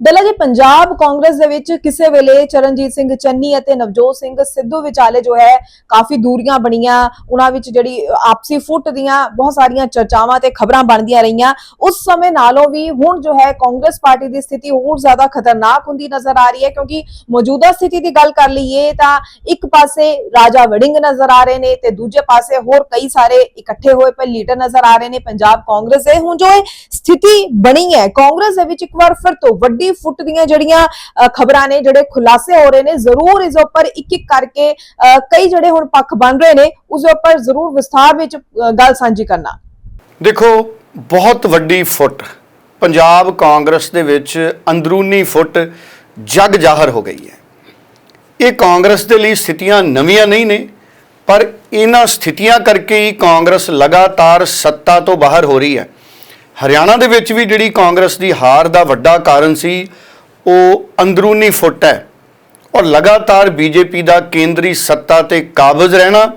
ਡੱਲਾ ਜੀ, ਪੰਜਾਬ ਕਾਂਗਰਸ ਦੇ ਵਿੱਚ ਕਿਸੇ ਵੇਲੇ ਚਰਨਜੀਤ ਸਿੰਘ ਚੰਨੀ ਅਤੇ ਨਵਜੋਤ ਸਿੰਘ ਸਿੱਧੂ ਵਿਚਾਲੇ ਜੋ ਹੈ, ਕਾਫੀ ਦੂਰੀਆਂ ਬਣੀਆਂ। ਉਹਨਾਂ ਵਿੱਚ ਜਿਹੜੀ ਆਪਸੀ ਫੁੱਟ ਦੀਆਂ ਬਹੁਤ ਸਾਰੀਆਂ ਚਰਚਾਵਾਂ ਤੇ ਖਬਰਾਂ ਬਣਦੀਆਂ ਰਹੀਆਂ। ਉਸ ਸਮੇਂ ਨਾਲੋਂ ਵੀ ਹੁਣ ਜੋ ਹੈ, ਕਾਂਗਰਸ ਪਾਰਟੀ ਦੀ ਸਥਿਤੀ ਹੋਰ ਜ਼ਿਆਦਾ ਖਤਰਨਾਕ ਹੁੰਦੀ ਨਜ਼ਰ ਆ ਰਹੀ ਹੈ। ਕਿਉਂਕਿ ਮੌਜੂਦਾ ਸਥਿਤੀ ਦੀ ਗੱਲ ਕਰ ਲਈਏ ਤਾਂ ਇੱਕ ਪਾਸੇ ਰਾਜਾ ਵੜਿੰਗ ਨਜ਼ਰ ਆ ਰਹੇ ਨੇ ਤੇ ਦੂਜੇ ਪਾਸੇ ਹੋਰ ਕਈ ਸਾਰੇ ਇਕੱਠੇ ਹੋਏ ਪਏ ਲੀਡਰ ਨਜ਼ਰ ਆ ਰਹੇ ਨੇ। ਪੰਜਾਬ ਕਾਂਗਰਸ ਦੇ ਹੁਣ ਜੋ ਸਥਿਤੀ ਬਣੀ ਹੈ, ਕਾਂਗਰਸ ਦੇ ਵਿੱਚ ਇੱਕ ਵਾਰ ਫਿਰ ਤੋਂ ਵੱਡੀ ਫੁੱਟ ਦੀਆਂ ਜਿਹੜੀਆਂ ਖਬਰਾਂ ਨੇ, ਜਿਹੜੇ ਖੁਲਾਸੇ ਹੋ ਰਹੇ ਨੇ, ਜ਼ਰੂਰ ਇਸ ਉੱਪਰ ਇੱਕ ਇੱਕ ਕਰਕੇ ਕਈ ਜਿਹੜੇ ਹੁਣ ਪੱਖ ਬਣ ਰਹੇ ਨੇ, ਉਸ ਉੱਪਰ ਜ਼ਰੂਰ ਵਿਸਥਾਰ ਵਿੱਚ ਗੱਲ ਸਾਂਝੀ ਕਰਨਾ। ਦੇਖੋ, ਬਹੁਤ ਵੱਡੀ ਫੁੱਟ, ਪੰਜਾਬ ਕਾਂਗਰਸ ਦੇ ਵਿੱਚ ਅੰਦਰੂਨੀ ਫੁੱਟ ਜਗ ਜ਼ਾਹਰ ਹੋ ਗਈ ਹੈ। ਇਹ ਕਾਂਗਰਸ ਦੇ ਲਈ ਸਥਿਤੀਆਂ ਨਵੀਆਂ ਨਹੀਂ ਨੇ, ਪਰ ਇਹਨਾਂ ਸਥਿਤੀਆਂ ਕਰਕੇ ਹੀ ਕਾਂਗਰਸ ਲਗਾਤਾਰ ਸੱਤਾ ਤੋਂ ਬਾਹਰ ਹੋ ਰਹੀ ਹੈ। ਹਰਿਆਣਾ ਦੇ ਵਿੱਚ ਵੀ ਜਿਹੜੀ ਕਾਂਗਰਸ ਦੀ ਹਾਰ ਦਾ ਵੱਡਾ ਕਾਰਨ ਸੀ, ਉਹ ਅੰਦਰੂਨੀ ਫੁੱਟ ਹੈ। ਔਰ ਲਗਾਤਾਰ ਬੀਜੇਪੀ ਦਾ ਕੇਂਦਰੀ ਸੱਤਾ ਤੇ ਕਾਬਜ਼ ਰਹਿਣਾ,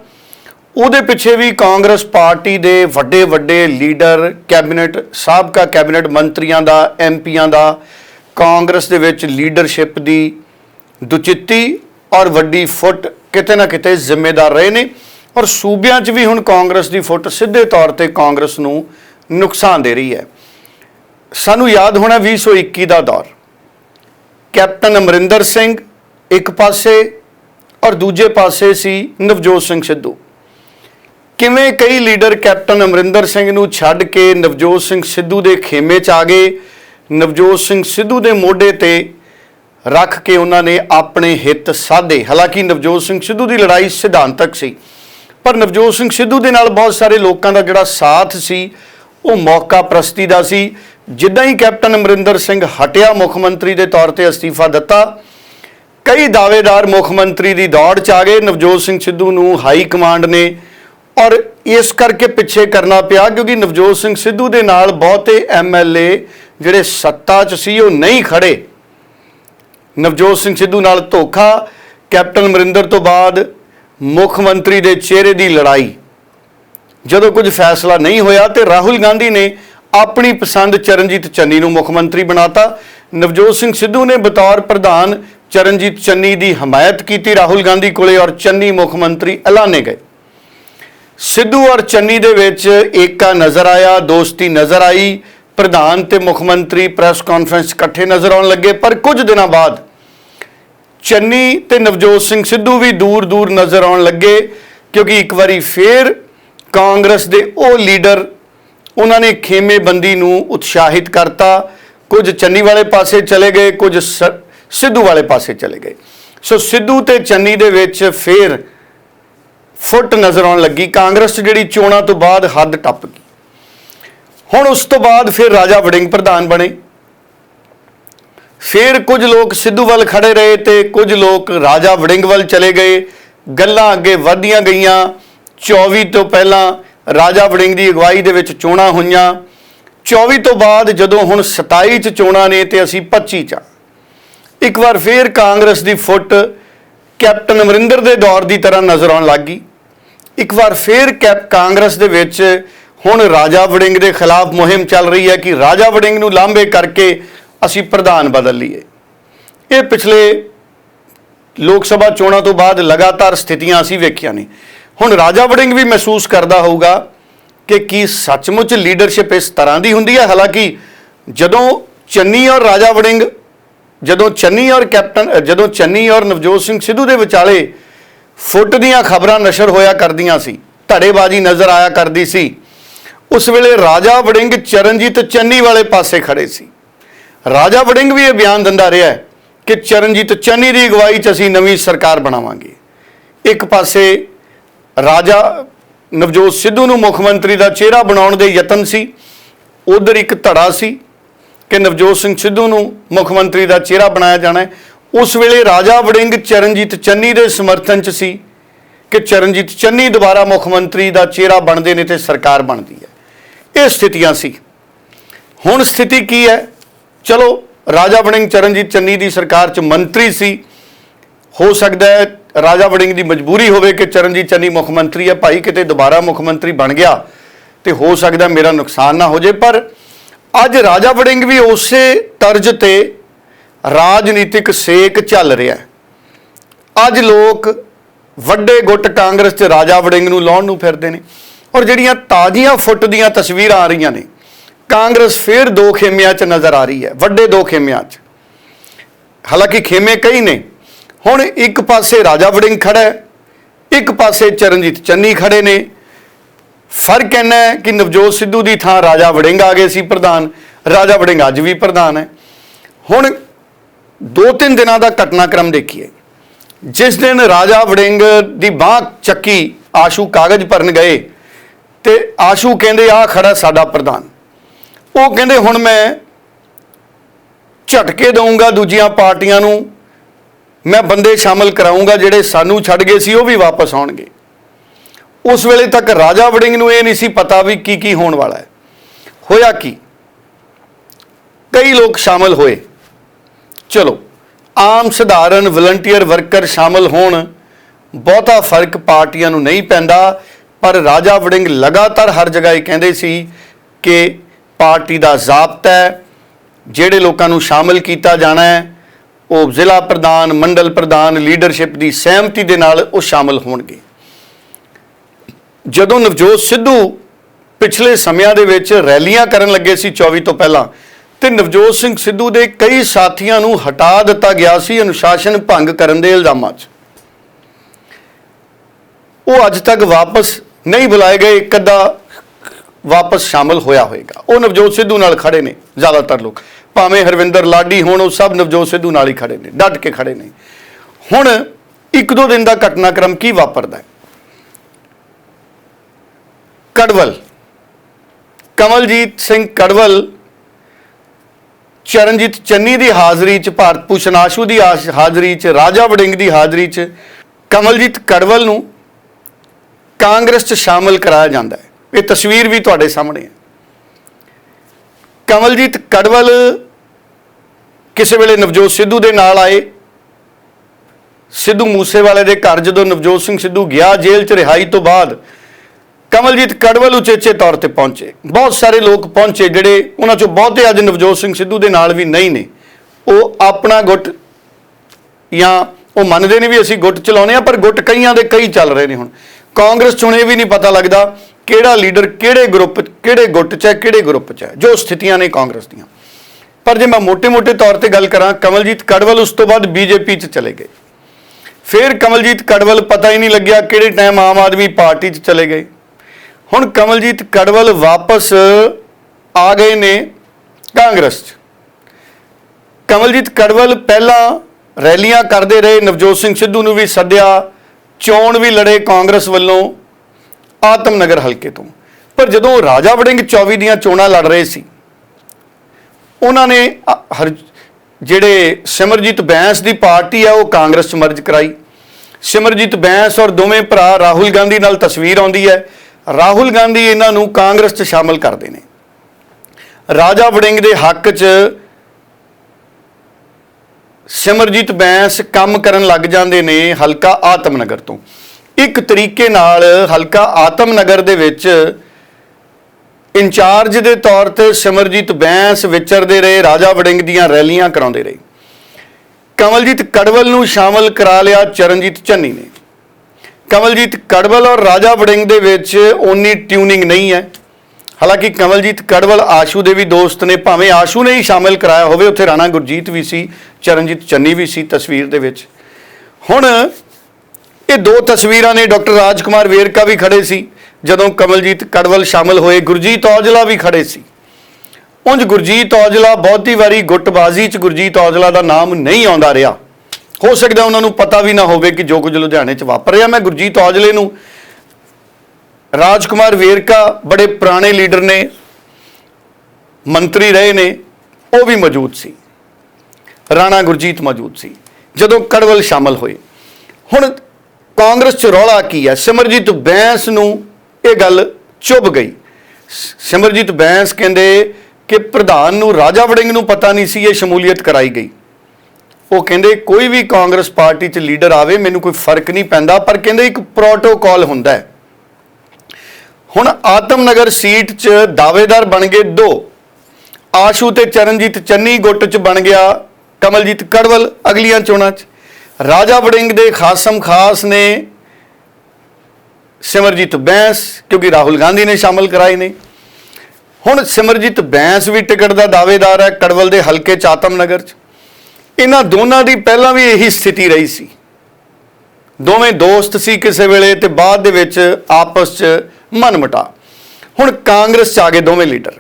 ਉਹਦੇ ਪਿੱਛੇ ਵੀ ਕਾਂਗਰਸ ਪਾਰਟੀ ਦੇ ਵੱਡੇ ਵੱਡੇ ਲੀਡਰ, ਕੈਬਨਿਟ, ਸਾਬਕਾ ਕੈਬਨਿਟ ਮੰਤਰੀਆਂ ਦਾ ਐਮਪੀਆਂ ਦਾ, ਕਾਂਗਰਸ ਦੇ ਵਿੱਚ ਲੀਡਰਸ਼ਿਪ ਦੀ ਦੁਚਿੱਤੀ ਔਰ ਵੱਡੀ ਫੁੱਟ ਕਿਤੇ ਨਾ ਕਿਤੇ ਜ਼ਿੰਮੇਦਾਰ ਰਹੇ ਨੇ। ਔਰ ਸੂਬਿਆਂ 'ਚ ਵੀ ਹੁਣ ਕਾਂਗਰਸ ਦੀ ਫੁੱਟ ਸਿੱਧੇ ਤੌਰ ਤੇ ਕਾਂਗਰਸ ਨੂੰ ਨੁਕਸਾਨ ਦੇ ਰਹੀ ਹੈ। ਸਾਨੂੰ ਯਾਦ ਹੋਣਾ 2021 ਦਾ ਦੌਰ। ਕੈਪਟਨ ਅਮਰਿੰਦਰ ਸਿੰਘ ਇੱਕ ਪਾਸੇ ਔਰ ਦੂਜੇ ਪਾਸੇ ਸੀ ਨਵਜੋਤ ਸਿੰਘ ਸਿੱਧੂ। ਕਿਵੇਂ ਕਈ ਲੀਡਰ ਕੈਪਟਨ ਅਮਰਿੰਦਰ ਸਿੰਘ ਨੂੰ ਛੱਡ ਕੇ ਨਵਜੋਤ ਸਿੰਘ ਸਿੱਧੂ ਦੇ ਖੇਮੇ 'ਚ ਆ ਗਏ, ਨਵਜੋਤ ਸਿੰਘ ਸਿੱਧੂ ਦੇ ਮੋਢੇ ਤੇ ਰੱਖ ਕੇ ਉਹਨਾਂ ਨੇ ਆਪਣੇ ਹਿੱਤ ਸਾਧੇ। ਹਾਲਾਂਕਿ ਨਵਜੋਤ ਸਿੰਘ ਸਿੱਧੂ ਦੀ ਲੜਾਈ ਸਿਧਾਂਤਕ ਸੀ, ਪਰ ਨਵਜੋਤ ਸਿੰਘ ਸਿੱਧੂ ਦੇ ਨਾਲ ਬਹੁਤ ਸਾਰੇ ਲੋਕਾਂ ਦਾ ਜਿਹੜਾ ਸਾਥ ਸੀ ਉਹ ਮੌਕਾ ਪ੍ਰਸਤੀ ਦਾ ਸੀ। ਜਿੱਦਾਂ ਹੀ ਕੈਪਟਨ ਅਮਰਿੰਦਰ ਸਿੰਘ ਹਟਿਆ ਮੁੱਖ ਮੰਤਰੀ ਦੇ ਤੌਰ ਤੇ ਅਸਤੀਫਾ ਦਿੱਤਾ, ਕਈ ਦਾਅਵੇਦਾਰ ਮੁੱਖ ਮੰਤਰੀ ਦੀ ਦੌੜ ਚ ਆ ਗਏ। ਨਵਜੋਤ ਸਿੰਘ ਸਿੱਧੂ ਨੂੰ ਹਾਈ ਕਮਾਂਡ ਨੇ ਔਰ ਇਸ ਕਰਕੇ ਪਿੱਛੇ ਕਰਨਾ ਪਿਆ ਕਿਉਂਕਿ ਨਵਜੋਤ ਸਿੰਘ ਸਿੱਧੂ ਦੇ ਨਾਲ ਬਹੁਤੇ ਐਮਐਲਏ ਜਿਹੜੇ ਸੱਤਾ 'ਚ ਸੀ, ਉਹ ਨਹੀਂ ਖੜੇ। ਨਵਜੋਤ ਸਿੰਘ ਸਿੱਧੂ ਨਾਲ ਧੋਖਾ। ਕੈਪਟਨ ਅਮਰਿੰਦਰ ਤੋਂ ਬਾਅਦ ਮੁੱਖ ਮੰਤਰੀ ਦੇ ਚਿਹਰੇ ਦੀ ਲੜਾਈ। ਜਦੋਂ ਕੁਝ ਫੈਸਲਾ ਨਹੀਂ ਹੋਇਆ ਤੇ ਰਾਹੁਲ ਗਾਂਧੀ ਨੇ ਆਪਣੀ ਪਸੰਦ ਚਰਨਜੀਤ ਚੰਨੀ ਨੂੰ ਮੁੱਖ ਮੰਤਰੀ ਬਣਾਤਾ। ਨਵਜੋਤ ਸਿੰਘ ਸਿੱਧੂ ਨੇ ਬਤੌਰ ਪ੍ਰਧਾਨ ਚਰਨਜੀਤ ਚੰਨੀ ਦੀ ਹਮਾਇਤ ਕੀਤੀ, ਰਾਹੁਲ ਗਾਂਧੀ ਕੋਲੇ ਔਰ ਚੰਨੀ ਮੁੱਖ ਮੰਤਰੀ ਐਲਾਨੇ ਗਏ। ਸਿੱਧੂ ਔਰ ਚੰਨੀ ਦੇ ਵਿੱਚ ਏਕਾ ਨਜ਼ਰ ਆਇਆ, ਦੋਸਤੀ ਨਜ਼ਰ ਆਈ, ਪ੍ਰਧਾਨ ਤੇ ਮੁੱਖ ਮੰਤਰੀ ਪ੍ਰੈਸ ਕਾਨਫਰੰਸ ਇਕੱਠੇ ਨਜ਼ਰ ਆਉਣ ਲੱਗੇ, ਪਰ ਕੁਝ ਦਿਨਾਂ ਬਾਅਦ ਚੰਨੀ ਤੇ ਨਵਜੋਤ ਸਿੰਘ ਸਿੱਧੂ ਵੀ ਦੂਰ ਦੂਰ ਨਜ਼ਰ ਆਉਣ ਲੱਗੇ, ਕਿਉਂਕਿ ਇੱਕ ਵਾਰੀ ਫੇਰ ਕਾਂਗਰਸ ਦੇ ਉਹ ਲੀਡਰ, ਉਹਨਾਂ ਨੇ ਖੇਮੇਬੰਦੀ ਨੂੰ ਉਤਸ਼ਾਹਿਤ ਕਰਤਾ। ਕੁਝ ਚੰਨੀ ਵਾਲੇ ਪਾਸੇ ਚਲੇ ਗਏ, ਕੁਝ ਸ- ਸਿੱਧੂ ਵਾਲੇ ਪਾਸੇ ਚਲੇ ਗਏ। ਸੋ ਸਿੱਧੂ ਤੇ ਚੰਨੀ ਦੇ ਵਿੱਚ ਫੇਰ ਫੁੱਟ ਨਜ਼ਰ ਆਉਣ ਲੱਗੀ। ਕਾਂਗਰਸ ਜਿਹੜੀ ਚੋਣਾਂ ਤੋਂ ਬਾਅਦ ਹੱਦ ਟੱਪ ਗਈ। ਹੁਣ ਉਸ ਤੋਂ ਬਾਅਦ ਫਿਰ ਰਾਜਾ ਵੜਿੰਗ ਪ੍ਰਧਾਨ ਬਣੇ। ਫਿਰ ਕੁਝ ਲੋਕ ਸਿੱਧੂ ਵੱਲ ਖੜੇ ਰਹੇ ਤੇ ਕੁਝ ਲੋਕ ਰਾਜਾ ਵੜਿੰਗ ਵੱਲ ਚਲੇ ਗਏ। ਗੱਲਾਂ ਅੱਗੇ ਵਧਦੀਆਂ ਗਈਆਂ। 24 ਤੋਂ ਪਹਿਲਾਂ ਰਾਜਾ ਵੜਿੰਗ ਦੀ ਅਗਵਾਈ ਦੇ ਵਿੱਚ ਚੋਣਾਂ ਹੋਈਆਂ। 24 ਤੋਂ ਬਾਅਦ ਜਦੋਂ ਹੁਣ 27 ਚ ਚੋਣਾਂ ਨੇ ਤੇ ਅਸੀਂ 25 ਚ ਆ। ਇੱਕ ਵਾਰ ਫੇਰ ਕਾਂਗਰਸ ਦੀ ਫੁੱਟ ਕੈਪਟਨ ਅਮਰਿੰਦਰ ਦੇ ਦੌਰ ਦੀ ਤਰ੍ਹਾਂ ਨਜ਼ਰ ਆਉਣ ਲੱਗ ਗਈ। ਇੱਕ ਵਾਰ ਫੇਰ ਕੈਪ ਕਾਂਗਰਸ ਦੇ ਵਿੱਚ ਹੁਣ ਰਾਜਾ ਵੜਿੰਗ ਦੇ ਖਿਲਾਫ ਮੁਹਿੰਮ ਚੱਲ ਰਹੀ ਹੈ ਕਿ ਰਾਜਾ ਵੜਿੰਗ ਨੂੰ ਲਾਂਭੇ ਕਰਕੇ ਅਸੀਂ ਪ੍ਰਧਾਨ ਬਦਲ ਲਈਏ। ਇਹ ਪਿਛਲੇ ਲੋਕ ਸਭਾ ਚੋਣਾਂ ਤੋਂ ਬਾਅਦ ਲਗਾਤਾਰ ਸਥਿਤੀਆਂ ਅਸੀਂ ਵੇਖੀਆਂ ਨੇ। ਹੁਣ ਰਾਜਾ ਵੜਿੰਗ ਵੀ ਮਹਿਸੂਸ ਕਰਦਾ ਹੋਊਗਾ ਕਿ ਕੀ ਸੱਚਮੁੱਚ ਲੀਡਰਸ਼ਿਪ ਇਸ ਤਰ੍ਹਾਂ ਦੀ ਹੁੰਦੀ ਹੈ? ਹਾਲਾਂਕਿ ਜਦੋਂ ਚੰਨੀ ਔਰ ਰਾਜਾ ਵੜਿੰਗ, ਜਦੋਂ ਚੰਨੀ ਔਰ ਕੈਪਟਨ ਜਦੋਂ ਚੰਨੀ ਔਰ ਨਵਜੋਤ ਸਿੰਘ ਸਿੱਧੂ ਦੇ ਵਿਚਾਲੇ ਫੁੱਟ ਦੀਆਂ ਖਬਰਾਂ ਨਸ਼ਰ ਹੋਇਆ ਕਰਦੀਆਂ ਸੀ, ਧੜੇਬਾਜ਼ੀ ਨਜ਼ਰ ਆਇਆ ਕਰਦੀ ਸੀ, ਉਸ ਵੇਲੇ ਰਾਜਾ ਵੜਿੰਗ ਚਰਨਜੀਤ ਚੰਨੀ ਵਾਲੇ ਪਾਸੇ ਖੜੇ ਸੀ। ਰਾਜਾ ਵੜਿੰਗ ਵੀ ਇਹ ਬਿਆਨ ਦਿੰਦਾ ਰਿਹਾ ਕਿ ਚਰਨਜੀਤ ਚੰਨੀ ਦੀ ਅਗਵਾਈ 'ਚ ਅਸੀਂ ਨਵੀਂ ਸਰਕਾਰ ਬਣਾਵਾਂਗੇ। ਇੱਕ ਪਾਸੇ ਰਾਜਾ ਨਵਜੋਤ ਸਿੱਧੂ ਨੂੰ ਮੁੱਖ ਮੰਤਰੀ ਦਾ ਚਿਹਰਾ ਬਣਾਉਣ ਦੇ ਯਤਨ ਸੀ। ਉਧਰ ਇੱਕ ਧੜਾ ਸੀ ਕਿ ਨਵਜੋਤ ਸਿੰਘ ਸਿੱਧੂ ਨੂੰ ਮੁੱਖ ਮੰਤਰੀ ਦਾ ਚਿਹਰਾ ਬਣਾਇਆ ਜਾਣਾ ਉਸ ਵੇਲੇ ਰਾਜਾ ਵੜਿੰਗ ਚਰਨਜੀਤ ਚੰਨੀ ਦੇ ਸਮਰਥਨ 'ਚ ਸੀ ਕਿ ਚਰਨਜੀਤ ਚੰਨੀ ਦੁਬਾਰਾ ਮੁੱਖ ਮੰਤਰੀ ਦਾ ਚਿਹਰਾ ਬਣਦੇ ਨੇ ਤੇ ਸਰਕਾਰ ਬਣਦੀ ਹੈ। ਇਹ ਸਥਿਤੀਆਂ ਸੀ। ਹੁਣ ਸਥਿਤੀ ਕੀ ਹੈ? ਚਲੋ, ਰਾਜਾ ਵੜਿੰਗ ਚਰਨਜੀਤ ਚੰਨੀ ਦੀ ਸਰਕਾਰ 'ਚ ਮੰਤਰੀ ਸੀ। ਹੋ ਸਕਦਾ ਹੈ ਰਾਜਾ ਵੜਿੰਗ ਦੀ ਮਜਬੂਰੀ ਹੋਵੇ ਕਿ ਚਰਨਜੀਤ ਚੰਨੀ ਮੁੱਖ ਮੰਤਰੀ ਹੈ, ਭਾਈ ਕਿਤੇ ਦੁਬਾਰਾ ਮੁੱਖ ਮੰਤਰੀ ਬਣ ਗਿਆ, ਤੇ ਹੋ ਸਕਦਾ ਮੇਰਾ ਨੁਕਸਾਨ ਨਾ ਹੋ ਜੇ, ਪਰ ਅੱਜ ਰਾਜਾ ਵੜਿੰਗ ਵੀ ਉਸੇ ਤਰਜ਼ ਤੇ ਰਾਜਨੀਤਿਕ ਸੇਕ ਚੱਲ ਰਿਹਾ ਅੱਜ ਲੋਕ ਵੱਡੇ ਗੁੱਟ ਕਾਂਗਰਸ 'ਚ ਰਾਜਾ ਵੜਿੰਗ ਨੂੰ ਲਾਉਣ ਨੂੰ ਫਿਰਦੇ ਨੇ ਔਰ ਜਿਹੜੀਆਂ ਤਾਜ਼ੀਆਂ ਫੁੱਟ ਦੀਆਂ ਤਸਵੀਰਾਂ ਆ ਰਹੀਆਂ ਨੇ, ਕਾਂਗਰਸ ਫੇਰ ਦੋ ਖੇਮਿਆਂ 'ਚ ਨਜ਼ਰ ਆ ਰਹੀ ਹੈ, ਵੱਡੇ ਦੋ ਖੇਮਿਆਂ 'ਚ। ਹਾਲਾਂਕਿ ਖੇਮੇ ਕਈ ਨੇ ਹੁਣ ਇੱਕ ਪਾਸੇ ਰਾਜਾ ਵੜਿੰਗ ਖੜਾ ਹੈ, ਇੱਕ ਪਾਸੇ ਚਰਨਜੀਤ ਚੰਨੀ ਖੜੇ ਨੇ। ਫ਼ਰਕ ਇੰਨਾ ਹੈ ਕਿ ਨਵਜੋਤ ਸਿੱਧੂ ਦੀ ਥਾਂ ਰਾਜਾ ਵੜਿੰਗ ਆ ਗਏ ਸੀ ਪ੍ਰਧਾਨ, ਰਾਜਾ ਵੜਿੰਗ ਅੱਜ ਵੀ ਪ੍ਰਧਾਨ ਹੈ। ਹੁਣ ਦੋ ਤਿੰਨ ਦਿਨਾਂ ਦਾ ਘਟਨਾਕ੍ਰਮ ਦੇਖੀਏ। ਜਿਸ ਦਿਨ ਰਾਜਾ ਵੜਿੰਗ ਦੀ ਬਾਹ ਚੱਕੀ ਆਸ਼ੂ ਕਾਗਜ਼ ਭਰਨ ਗਏ ਤੇ ਆਸ਼ੂ ਕਹਿੰਦੇ ਆ ਖੜਾ ਸਾਡਾ ਪ੍ਰਧਾਨ। ਉਹ ਕਹਿੰਦੇ, ਹੁਣ ਮੈਂ ਝਟਕੇ ਦਊਂਗਾ ਦੂਜੀਆਂ ਪਾਰਟੀਆਂ ਨੂੰ ਮੈਂ ਬੰਦੇ ਸ਼ਾਮਲ ਕਰਾਉਂਗਾ ਜਿਹੜੇ ਸਾਨੂੰ ਛੱਡ ਗਏ ਸੀ, ਉਹ ਵੀ ਵਾਪਸ ਆਉਣਗੇ। ਉਸ ਵੇਲੇ ਤੱਕ ਰਾਜਾ ਵੜਿੰਗ ਨੂੰ ਇਹ ਨਹੀਂ ਸੀ ਪਤਾ ਵੀ ਕੀ ਕੀ ਹੋਣ ਵਾਲਾ ਹੈ। ਹੋਇਆ ਕੀ? ਕਈ ਲੋਕ ਸ਼ਾਮਲ ਹੋਏ। ਚਲੋ, ਆਮ ਸਧਾਰਨ ਵਲੰਟੀਅਰ ਵਰਕਰ ਸ਼ਾਮਲ ਹੋਣ, ਬਹੁਤਾ ਫ਼ਰਕ ਪਾਰਟੀਆਂ ਨੂੰ ਨਹੀਂ ਪੈਂਦਾ, ਪਰ ਰਾਜਾ ਵੜਿੰਗ ਲਗਾਤਾਰ ਹਰ ਜਗ੍ਹਾ ਇਹ ਕਹਿੰਦੇ ਸੀ ਕਿ ਪਾਰਟੀ ਦਾ ਜ਼ਾਬਤਾ ਹੈ, ਜਿਹੜੇ ਲੋਕਾਂ ਨੂੰ ਸ਼ਾਮਲ ਕੀਤਾ ਜਾਣਾ ਹੈ ਉਹ ਜ਼ਿਲ੍ਹਾ ਪ੍ਰਧਾਨ, ਮੰਡਲ ਪ੍ਰਧਾਨ, ਲੀਡਰਸ਼ਿਪ ਦੀ ਸਹਿਮਤੀ ਦੇ ਨਾਲ ਉਹ ਸ਼ਾਮਲ ਹੋਣਗੇ। ਜਦੋਂ ਨਵਜੋਤ ਸਿੱਧੂ ਪਿਛਲੇ ਸਮਿਆਂ ਦੇ ਵਿੱਚ ਰੈਲੀਆਂ ਕਰਨ ਲੱਗੇ ਸੀ 24 ਤੋਂ ਪਹਿਲਾਂ, ਤੇ ਨਵਜੋਤ ਸਿੰਘ ਸਿੱਧੂ ਦੇ ਕਈ ਸਾਥੀਆਂ ਨੂੰ ਹਟਾ ਦਿੱਤਾ ਗਿਆ ਸੀ ਅਨੁਸ਼ਾਸਨ ਭੰਗ ਕਰਨ ਦੇ ਇਲਜ਼ਾਮਾਂ 'ਚ। ਉਹ ਅੱਜ ਤੱਕ ਵਾਪਸ ਨਹੀਂ ਬੁਲਾਏ ਗਏ, ਇੱਕ ਅੱਧਾ ਵਾਪਸ ਸ਼ਾਮਲ ਹੋਇਆ ਹੋਵੇਗਾ ਉਹ ਨਵਜੋਤ ਸਿੱਧੂ ਨਾਲ ਖੜੇ ਨੇ, ਜ਼ਿਆਦਾਤਰ ਲੋਕ। ਭਾਵੇਂ ਹਰਵਿੰਦਰ ਲਾਡੀ ਹੋਣ, ਉਹ ਸਭ ਨਵਜੋਤ ਸਿੱਧੂ ਨਾਲ ਹੀ ਖੜੇ ਨੇ ਡਟ ਕੇ ਖੜੇ ਨੇ। ਹੁਣ ਇੱਕ ਦੋ ਦਿਨ ਦਾ ਘਟਨਾਕ੍ਰਮ ਕੀ ਵਾਪਰਦਾ ਹੈ? ਕੜਵਲ। ਕਮਲਜੀਤ ਸਿੰਘ ਕੜਵਲ ਚਰਨਜੀਤ ਚੰਨੀ ਦੀ ਹਾਜ਼ਰੀ 'ਚ, ਭਾਰਤ ਭੂਸ਼ਣ ਆਸ਼ੂ ਦੀ ਆਸ਼- ਹਾਜ਼ਰੀ 'ਚ, ਰਾਜਾ ਵੜਿੰਗ ਦੀ ਹਾਜ਼ਰੀ 'ਚ, ਕਮਲਜੀਤ ਕੜਵਲ ਨੂੰ ਕਾਂਗਰਸ 'ਚ ਸ਼ਾਮਲ ਕਰਾਇਆ ਜਾਂਦਾ ਹੈ। ਇਹ ਤਸਵੀਰ ਵੀ ਤੁਹਾਡੇ ਸਾਹਮਣੇ ਹੈ। ਕਮਲਜੀਤ ਕੜਵਲ ਕਿਸੇ ਵੇਲੇ ਨਵਜੋਤ ਸਿੱਧੂ ਦੇ ਨਾਲ ਆਏ। ਸਿੱਧੂ ਮੂਸੇਵਾਲੇ ਦੇ ਘਰ ਜਦੋਂ ਨਵਜੋਤ ਸਿੰਘ ਸਿੱਧੂ ਗਿਆ ਜੇਲ੍ਹ 'ਚ ਰਿਹਾਈ ਤੋਂ ਬਾਅਦ, ਕਮਲਜੀਤ ਕੜਵਲ ਉਚੇਚੇ ਤੌਰ ਤੇ ਪਹੁੰਚੇ। ਬਹੁਤ ਸਾਰੇ ਲੋਕ ਪਹੁੰਚੇ ਜਿਹੜੇ ਉਹਨਾਂ ਚੋਂ ਬਹੁਤੇ ਅੱਜ ਨਵਜੋਤ ਸਿੰਘ ਸਿੱਧੂ ਦੇ ਨਾਲ ਵੀ ਨਹੀਂ ਨੇ। ਉਹ ਆਪਣਾ ਗੁੱਟ ਜਾਂ ਉਹ ਮੰਨਦੇ ਨੇ ਵੀ ਅਸੀਂ ਗੁੱਟ ਚਲਾਉਨੇ ਆ ਪਰ ਗੁੱਟ ਕਈਆਂ ਦੇ ਕਈ ਚੱਲ ਰਹੇ ਨੇ ਹੁਣ। ਕਾਂਗਰਸ ਚੁਣੇ ਵੀ ਨਹੀਂ ਪਤਾ ਲੱਗਦਾ ਕਿਹੜਾ ਲੀਡਰ ਕਿਹੜੇ ਗਰੁੱਪ 'ਚ, ਕਿਹੜੇ ਗੁੱਟ 'ਚ ਹੈ, ਕਿਹੜੇ ਗਰੁੱਪ 'ਚ ਹੈ, ਜੋ ਸਥਿਤੀਆਂ ਨੇ ਕਾਂਗਰਸ ਦੀਆਂ। ਪਰ ਜੇ ਮੈਂ ਮੋٹے-ਮੋٹے ਤੌਰ ਤੇ ਗੱਲ ਕਰਾਂ, ਕਮਲਜੀਤ ਕੜਵਲ ਉਸ ਤੋਂ ਬਾਅਦ ਬੀਜੇਪੀ 'ਚ ਚਲੇ ਗਏ। ਫਿਰ ਕਮਲਜੀਤ ਕੜਵਲ ਪਤਾ ਹੀ ਨਹੀਂ ਲੱਗਿਆ ਕਿਹੜੇ ਟਾਈਮ ਆਮ ਆਦਮੀ ਪਾਰਟੀ 'ਚ ਚਲੇ ਗਏ। ਹੁਣ ਕਮਲਜੀਤ ਕੜਵਲ ਵਾਪਸ ਆ ਗਏ ਨੇ ਕਾਂਗਰਸ 'ਚ। ਕਮਲਜੀਤ ਕੜਵਲ ਪਹਿਲਾਂ ਰੈਲੀਆਂ ਕਰਦੇ ਰਹੇ, ਨਵਜੋਤ ਸਿੰਘ ਸਿੱਧੂ ਨੂੰ ਵੀ ਸੱਦਿਆ, ਚੋਣ ਵੀ ਲੜੇ ਕਾਂਗਰਸ ਵੱਲੋਂ। ਆਤਮ ਨਗਰ ਹਲਕੇ ਤੋਂ। ਪਰ ਜਦੋਂ ਰਾਜਾ ਵੜਿੰਗ 24 ਦੀਆਂ ਚੋਣਾਂ ਲੜ ਰਹੇ ਸੀ, ਉਹਨਾਂ ਨੇ ਹਰ, ਜਿਹੜੇ ਸਿਮਰਜੀਤ ਬੈਂਸ ਦੀ ਪਾਰਟੀ ਆ, ਉਹ ਕਾਂਗਰਸ 'ਚ ਮਰਜ ਕਰਾਈ। ਸਿਮਰਜੀਤ ਬੈਂਸ ਔਰ ਦੋਵੇਂ ਭਰਾ ਰਾਹੁਲ ਗਾਂਧੀ ਨਾਲ ਤਸਵੀਰ ਆਉਂਦੀ ਹੈ। ਰਾਹੁਲ ਗਾਂਧੀ ਇਹਨਾਂ ਨੂੰ ਕਾਂਗਰਸ 'ਚ ਸ਼ਾਮਲ ਕਰਦੇ ਨੇ। ਰਾਜਾ ਵੜਿੰਗ ਦੇ ਹੱਕ 'ਚ ਸਿਮਰਜੀਤ ਬੈਂਸ ਕੰਮ ਕਰਨ ਲੱਗ ਜਾਂਦੇ ਨੇ ਹਲਕਾ ਆਤਮਨਗਰ ਤੋਂ। ਇੱਕ ਤਰੀਕੇ ਨਾਲ ਹਲਕਾ ਆਤਮ ਨਗਰ ਦੇ ਵਿੱਚ ਇੰਚਾਰਜ ਦੇ ਤੌਰ ਤੇ ਸਿਮਰਜੀਤ ਬੈਂਸ ਵਿਚਰਦੇ ਰਹੇ, ਰਾਜਾ ਵੜਿੰਗ ਦੀਆਂ ਰੈਲੀਆਂ ਕਰਾਉਂਦੇ ਰਹੇ। ਕਮਲਜੀਤ ਕੜਵਲ ਨੂੰ ਸ਼ਾਮਲ ਕਰਾ ਲਿਆ ਚਰਨਜੀਤ ਚੰਨੀ ਨੇ। ਕਮਲਜੀਤ ਕੜਵਲ ਔਰ ਰਾਜਾ ਵੜਿੰਗ ਦੇ ਵਿੱਚ ਓਨੀ ਟਿਊਨਿੰਗ ਨਹੀਂ ਹੈ। ਹਾਲਾਂਕਿ ਕਮਲਜੀਤ ਕੜਵਲ ਆਸ਼ੂ ਦੇ ਵੀ ਦੋਸਤ ਨੇ, ਭਾਵੇਂ ਆਸ਼ੂ ਨੇ ਹੀ ਸ਼ਾਮਿਲ ਕਰਾਇਆ ਹੋਵੇ, ਉੱਥੇ ਰਾਣਾ ਗੁਰਜੀਤ ਵੀ ਸੀ, ਚਰਨਜੀਤ ਚੰਨੀ ਵੀ ਸੀ ਤਸਵੀਰ ਦੇ ਵਿੱਚ। ਹੁਣ ਇਹ ਦੋ ਤਸਵੀਰਾਂ ਨੇ ਡਾਕਟਰ ਰਾਜ ਕੁਮਾਰ ਵੇਰਕਾ ਵੀ ਖੜੇ ਸੀ, ਜਦੋਂ ਕਮਲਜੀਤ ਕੜਵਲ ਸ਼ਾਮਲ ਹੋਏ, ਗੁਰਜੀਤ ਔਜਲਾ ਵੀ ਖੜੇ ਸੀ। ਉਂਝ ਗੁਰਜੀਤ ਔਜਲਾ ਬਹੁਤੀ ਵਾਰੀ ਗੁੱਟਬਾਜ਼ੀ 'ਚ ਗੁਰਜੀਤ ਔਜਲਾ ਦਾ ਨਾਮ ਨਹੀਂ ਆਉਂਦਾ ਰਿਹਾ। ਹੋ ਸਕਦਾ ਉਹਨਾਂ ਨੂੰ ਪਤਾ ਵੀ ਨਾ ਹੋਵੇ ਕਿ ਜੋ ਕੁਝ ਲੁਧਿਆਣੇ 'ਚ ਵਾਪਰ ਰਿਹਾ ਮੈਂ ਗੁਰਜੀਤ ਔਜਲੇ ਨੂੰ ਰਾਜਕੁਮਾਰ ਵੇਰਕਾ ਬੜੇ ਪੁਰਾਣੇ ਲੀਡਰ ਨੇ, ਮੰਤਰੀ ਰਹੇ ਨੇ, ਉਹ ਵੀ ਮੌਜੂਦ ਸੀ। ਰਾਣਾ ਗੁਰਜੀਤ ਮੌਜੂਦ ਸੀ, ਜਦੋਂ ਕੜਵਲ ਸ਼ਾਮਲ ਹੋਏ। ਹੁਣ ਕਾਂਗਰਸ ਚ ਰੌਲਾ ਕੀ ਹੈ ਸਿਮਰਜੀਤ ਬੈਂਸ ਨੂੰ ਇਹ ਗੱਲ ਚੁੱਭ ਗਈ। ਸਿਮਰਜੀਤ ਬੈਂਸ ਕਹਿੰਦੇ ਕਿ ਪ੍ਰਧਾਨ ਨੂੰ ਰਾਜਾ ਵੜਿੰਗ ਨੂੰ ਪਤਾ ਨਹੀਂ ਸੀ ਇਹ ਸ਼ਮੂਲੀਅਤ ਕਰਾਈ ਗਈ। ਉਹ ਕਹਿੰਦੇ, ਕੋਈ ਵੀ ਕਾਂਗਰਸ ਪਾਰਟੀ 'ਚ ਲੀਡਰ ਆਵੇ, ਮੈਨੂੰ ਕੋਈ ਫ਼ਰਕ ਨਹੀਂ ਪੈਂਦਾ, ਪਰ ਕਹਿੰਦੇ ਇੱਕ ਪ੍ਰੋਟੋਕਾਲ ਹੁੰਦਾ ਹੈ। ਹੁਣ ਆਤਮਨਗਰ ਸੀਟ 'ਚ ਦਾਅਵੇਦਾਰ ਬਣ ਗਏ ਦੋ। ਆਸ਼ੂ ਤੇ ਚਰਨਜੀਤ ਚੰਨੀ ਗੁੱਟ 'ਚ ਬਣ ਗਿਆ ਕਮਲਜੀਤ ਕੜਵਲ ਅਗਲੀਆਂ ਚੋਣਾਂ 'ਚ। ਰਾਜਾ ਵੜਿੰਗ ਦੇ ਖਾਸਮ ਖਾਸ ਨੇ ਸਿਮਰਜੀਤ ਬੈਂਸ, ਕਿਉਂਕਿ ਰਾਹੁਲ ਗਾਂਧੀ ਨੇ ਸ਼ਾਮਲ ਕਰਾਏ ਨੇ। ਹੁਣ ਸਿਮਰਜੀਤ ਬੈਂਸ ਵੀ ਟਿਕਟ ਦਾ ਦਾਅਵੇਦਾਰ ਹੈ ਕੜਵਲ ਦੇ ਹਲਕੇ ਚਾਤਮ ਨਗਰ 'ਚ। ਇਹਨਾਂ ਦੋਨਾਂ ਦੀ ਪਹਿਲਾਂ ਵੀ ਇਹੀ ਸਥਿਤੀ ਰਹੀ ਸੀ। ਦੋਵੇਂ ਦੋਸਤ ਸੀ ਕਿਸੇ ਵੇਲੇ ਤੇ ਬਾਅਦ ਦੇ ਵਿੱਚ ਆਪਸ 'ਚ ਮਨਮਟਾ। ਹੁਣ ਕਾਂਗਰਸ 'ਚ ਆ ਗਏ ਦੋਵੇਂ ਲੀਡਰ।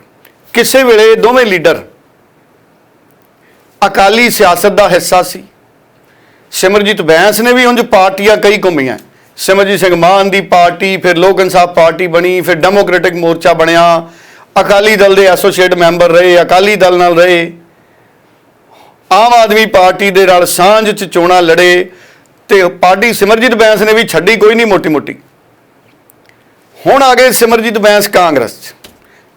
ਕਿਸੇ ਵੇਲੇ ਦੋਵੇਂ ਲੀਡਰ ਅਕਾਲੀ ਸਿਆਸਤ ਦਾ ਹਿੱਸਾ ਸੀ। ਸਿਮਰਜੀਤ ਬੈਂਸ ਨੇ ਵੀ ਉਂਝ ਪਾਰਟੀਆਂ ਕਈ ਘੁੰਮੀਆਂ। ਸਿਮਰਜੀਤ ਸਿੰਘ ਮਾਨ ਦੀ ਪਾਰਟੀ, ਫਿਰ ਲੋਕ ਇਨਸਾਫ ਪਾਰਟੀ ਬਣੀ, ਫਿਰ ਡੈਮੋਕ੍ਰੈਟਿਕ ਮੋਰਚਾ ਬਣਿਆ। ਅਕਾਲੀ ਦਲ ਦੇ ਐਸੋਸੀਏਟ ਮੈਂਬਰ ਰਹੇ, ਅਕਾਲੀ ਦਲ ਨਾਲ ਰਹੇ। ਆਮ ਆਦਮੀ ਪਾਰਟੀ ਦੇ ਨਾਲ ਸਾਂਝ ਚ ਚੋਣਾਂ ਲੜੇ ਤੇ ਪਾਰਟੀ ਸਿਮਰਜੀਤ ਬੈਂਸ ਨੇ ਵੀ ਛੱਡੀ ਕੋਈ ਨਹੀਂ ਮੋਟੀ ਮੋਟੀ ਹੁਣ ਆ ਗਏ ਸਿਮਰਜੀਤ ਬੈਂਸ ਕਾਂਗਰਸ ਚ।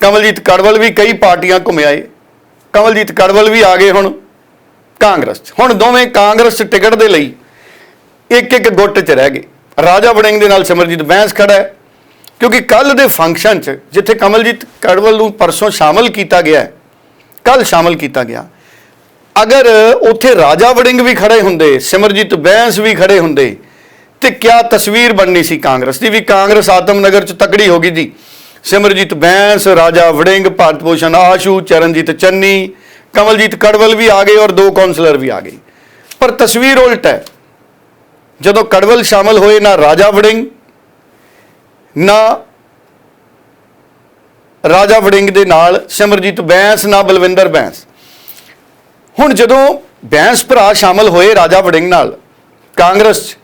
ਕਮਲਜੀਤ ਕੜਵਲ ਵੀ ਕਈ ਪਾਰਟੀਆਂ ਘੁੰਮਿਆਏ ਕਮਲਜੀਤ ਕੜਵਲ ਵੀ ਆ ਗਏ ਹੁਣ। ਕਾਂਗਰਸ 'ਚ। ਹੁਣ ਦੋਵੇਂ ਕਾਂਗਰਸ ਟਿਕਟ ਦੇ ਲਈ ਇੱਕ ਇੱਕ ਗੁੱਟ 'ਚ ਰਹਿ ਗਏ। ਰਾਜਾ ਵੜਿੰਗ ਦੇ ਨਾਲ ਸਿਮਰਜੀਤ ਬੈਂਸ ਖੜਾ ਹੈ, ਕਿਉਂਕਿ ਕੱਲ ਦੇ ਫੰਕਸ਼ਨ 'ਚ, ਜਿੱਥੇ ਕਮਲਜੀਤ ਕੜਵਲ ਨੂੰ ਪਰਸੋਂ ਸ਼ਾਮਲ ਕੀਤਾ ਗਿਆ ਹੈ ਕੱਲ ਸ਼ਾਮਲ ਕੀਤਾ ਗਿਆ। ਅਗਰ ਉੱਥੇ ਰਾਜਾ ਵੜਿੰਗ ਵੀ ਖੜੇ ਹੁੰਦੇ, ਸਿਮਰਜੀਤ ਬੈਂਸ ਵੀ ਖੜੇ ਹੁੰਦੇ, ਤੇ ਕਿਆ ਤਸਵੀਰ ਬਣਨੀ ਸੀ ਕਾਂਗਰਸ ਦੀ? ਵੀ ਕਾਂਗਰਸ ਆਤਮਨਗਰ 'ਚ ਤਕੜੀ ਹੋ ਗਈ ਜੀ। ਸਿਮਰਜੀਤ ਬੈਂਸ, ਰਾਜਾ ਵੜਿੰਗ, ਭਾਰਤ ਭੂਸ਼ਣ, ਆਸ਼ੂ, ਚਰਨਜੀਤ ਚੰਨੀ ਕਮਲਜੀਤ ਕੜਵਲ ਵੀ ਆ ਗਏ ਔਰ ਦੋ ਕਾਉਂਸਲਰ ਵੀ ਆ ਗਏ। ਪਰ ਤਸਵੀਰ ਉਲਟ ਹੈ। ਜਦੋਂ ਕੜਵਲ ਸ਼ਾਮਲ ਹੋਏ ਨਾ ਰਾਜਾ ਵੜਿੰਗ ਨਾ ਰਾਜਾ ਵੜਿੰਗ ਦੇ ਨਾਲ ਸਿਮਰਜੀਤ ਬੈਂਸ ਨਾ ਬਲਵਿੰਦਰ ਬੈਂਸ। ਹੁਣ ਜਦੋਂ ਬੈਂਸ ਭਰਾ ਸ਼ਾਮਲ ਹੋਏ ਰਾਜਾ ਵੜਿੰਗ ਨਾਲ ਕਾਂਗਰਸ 'ਚ,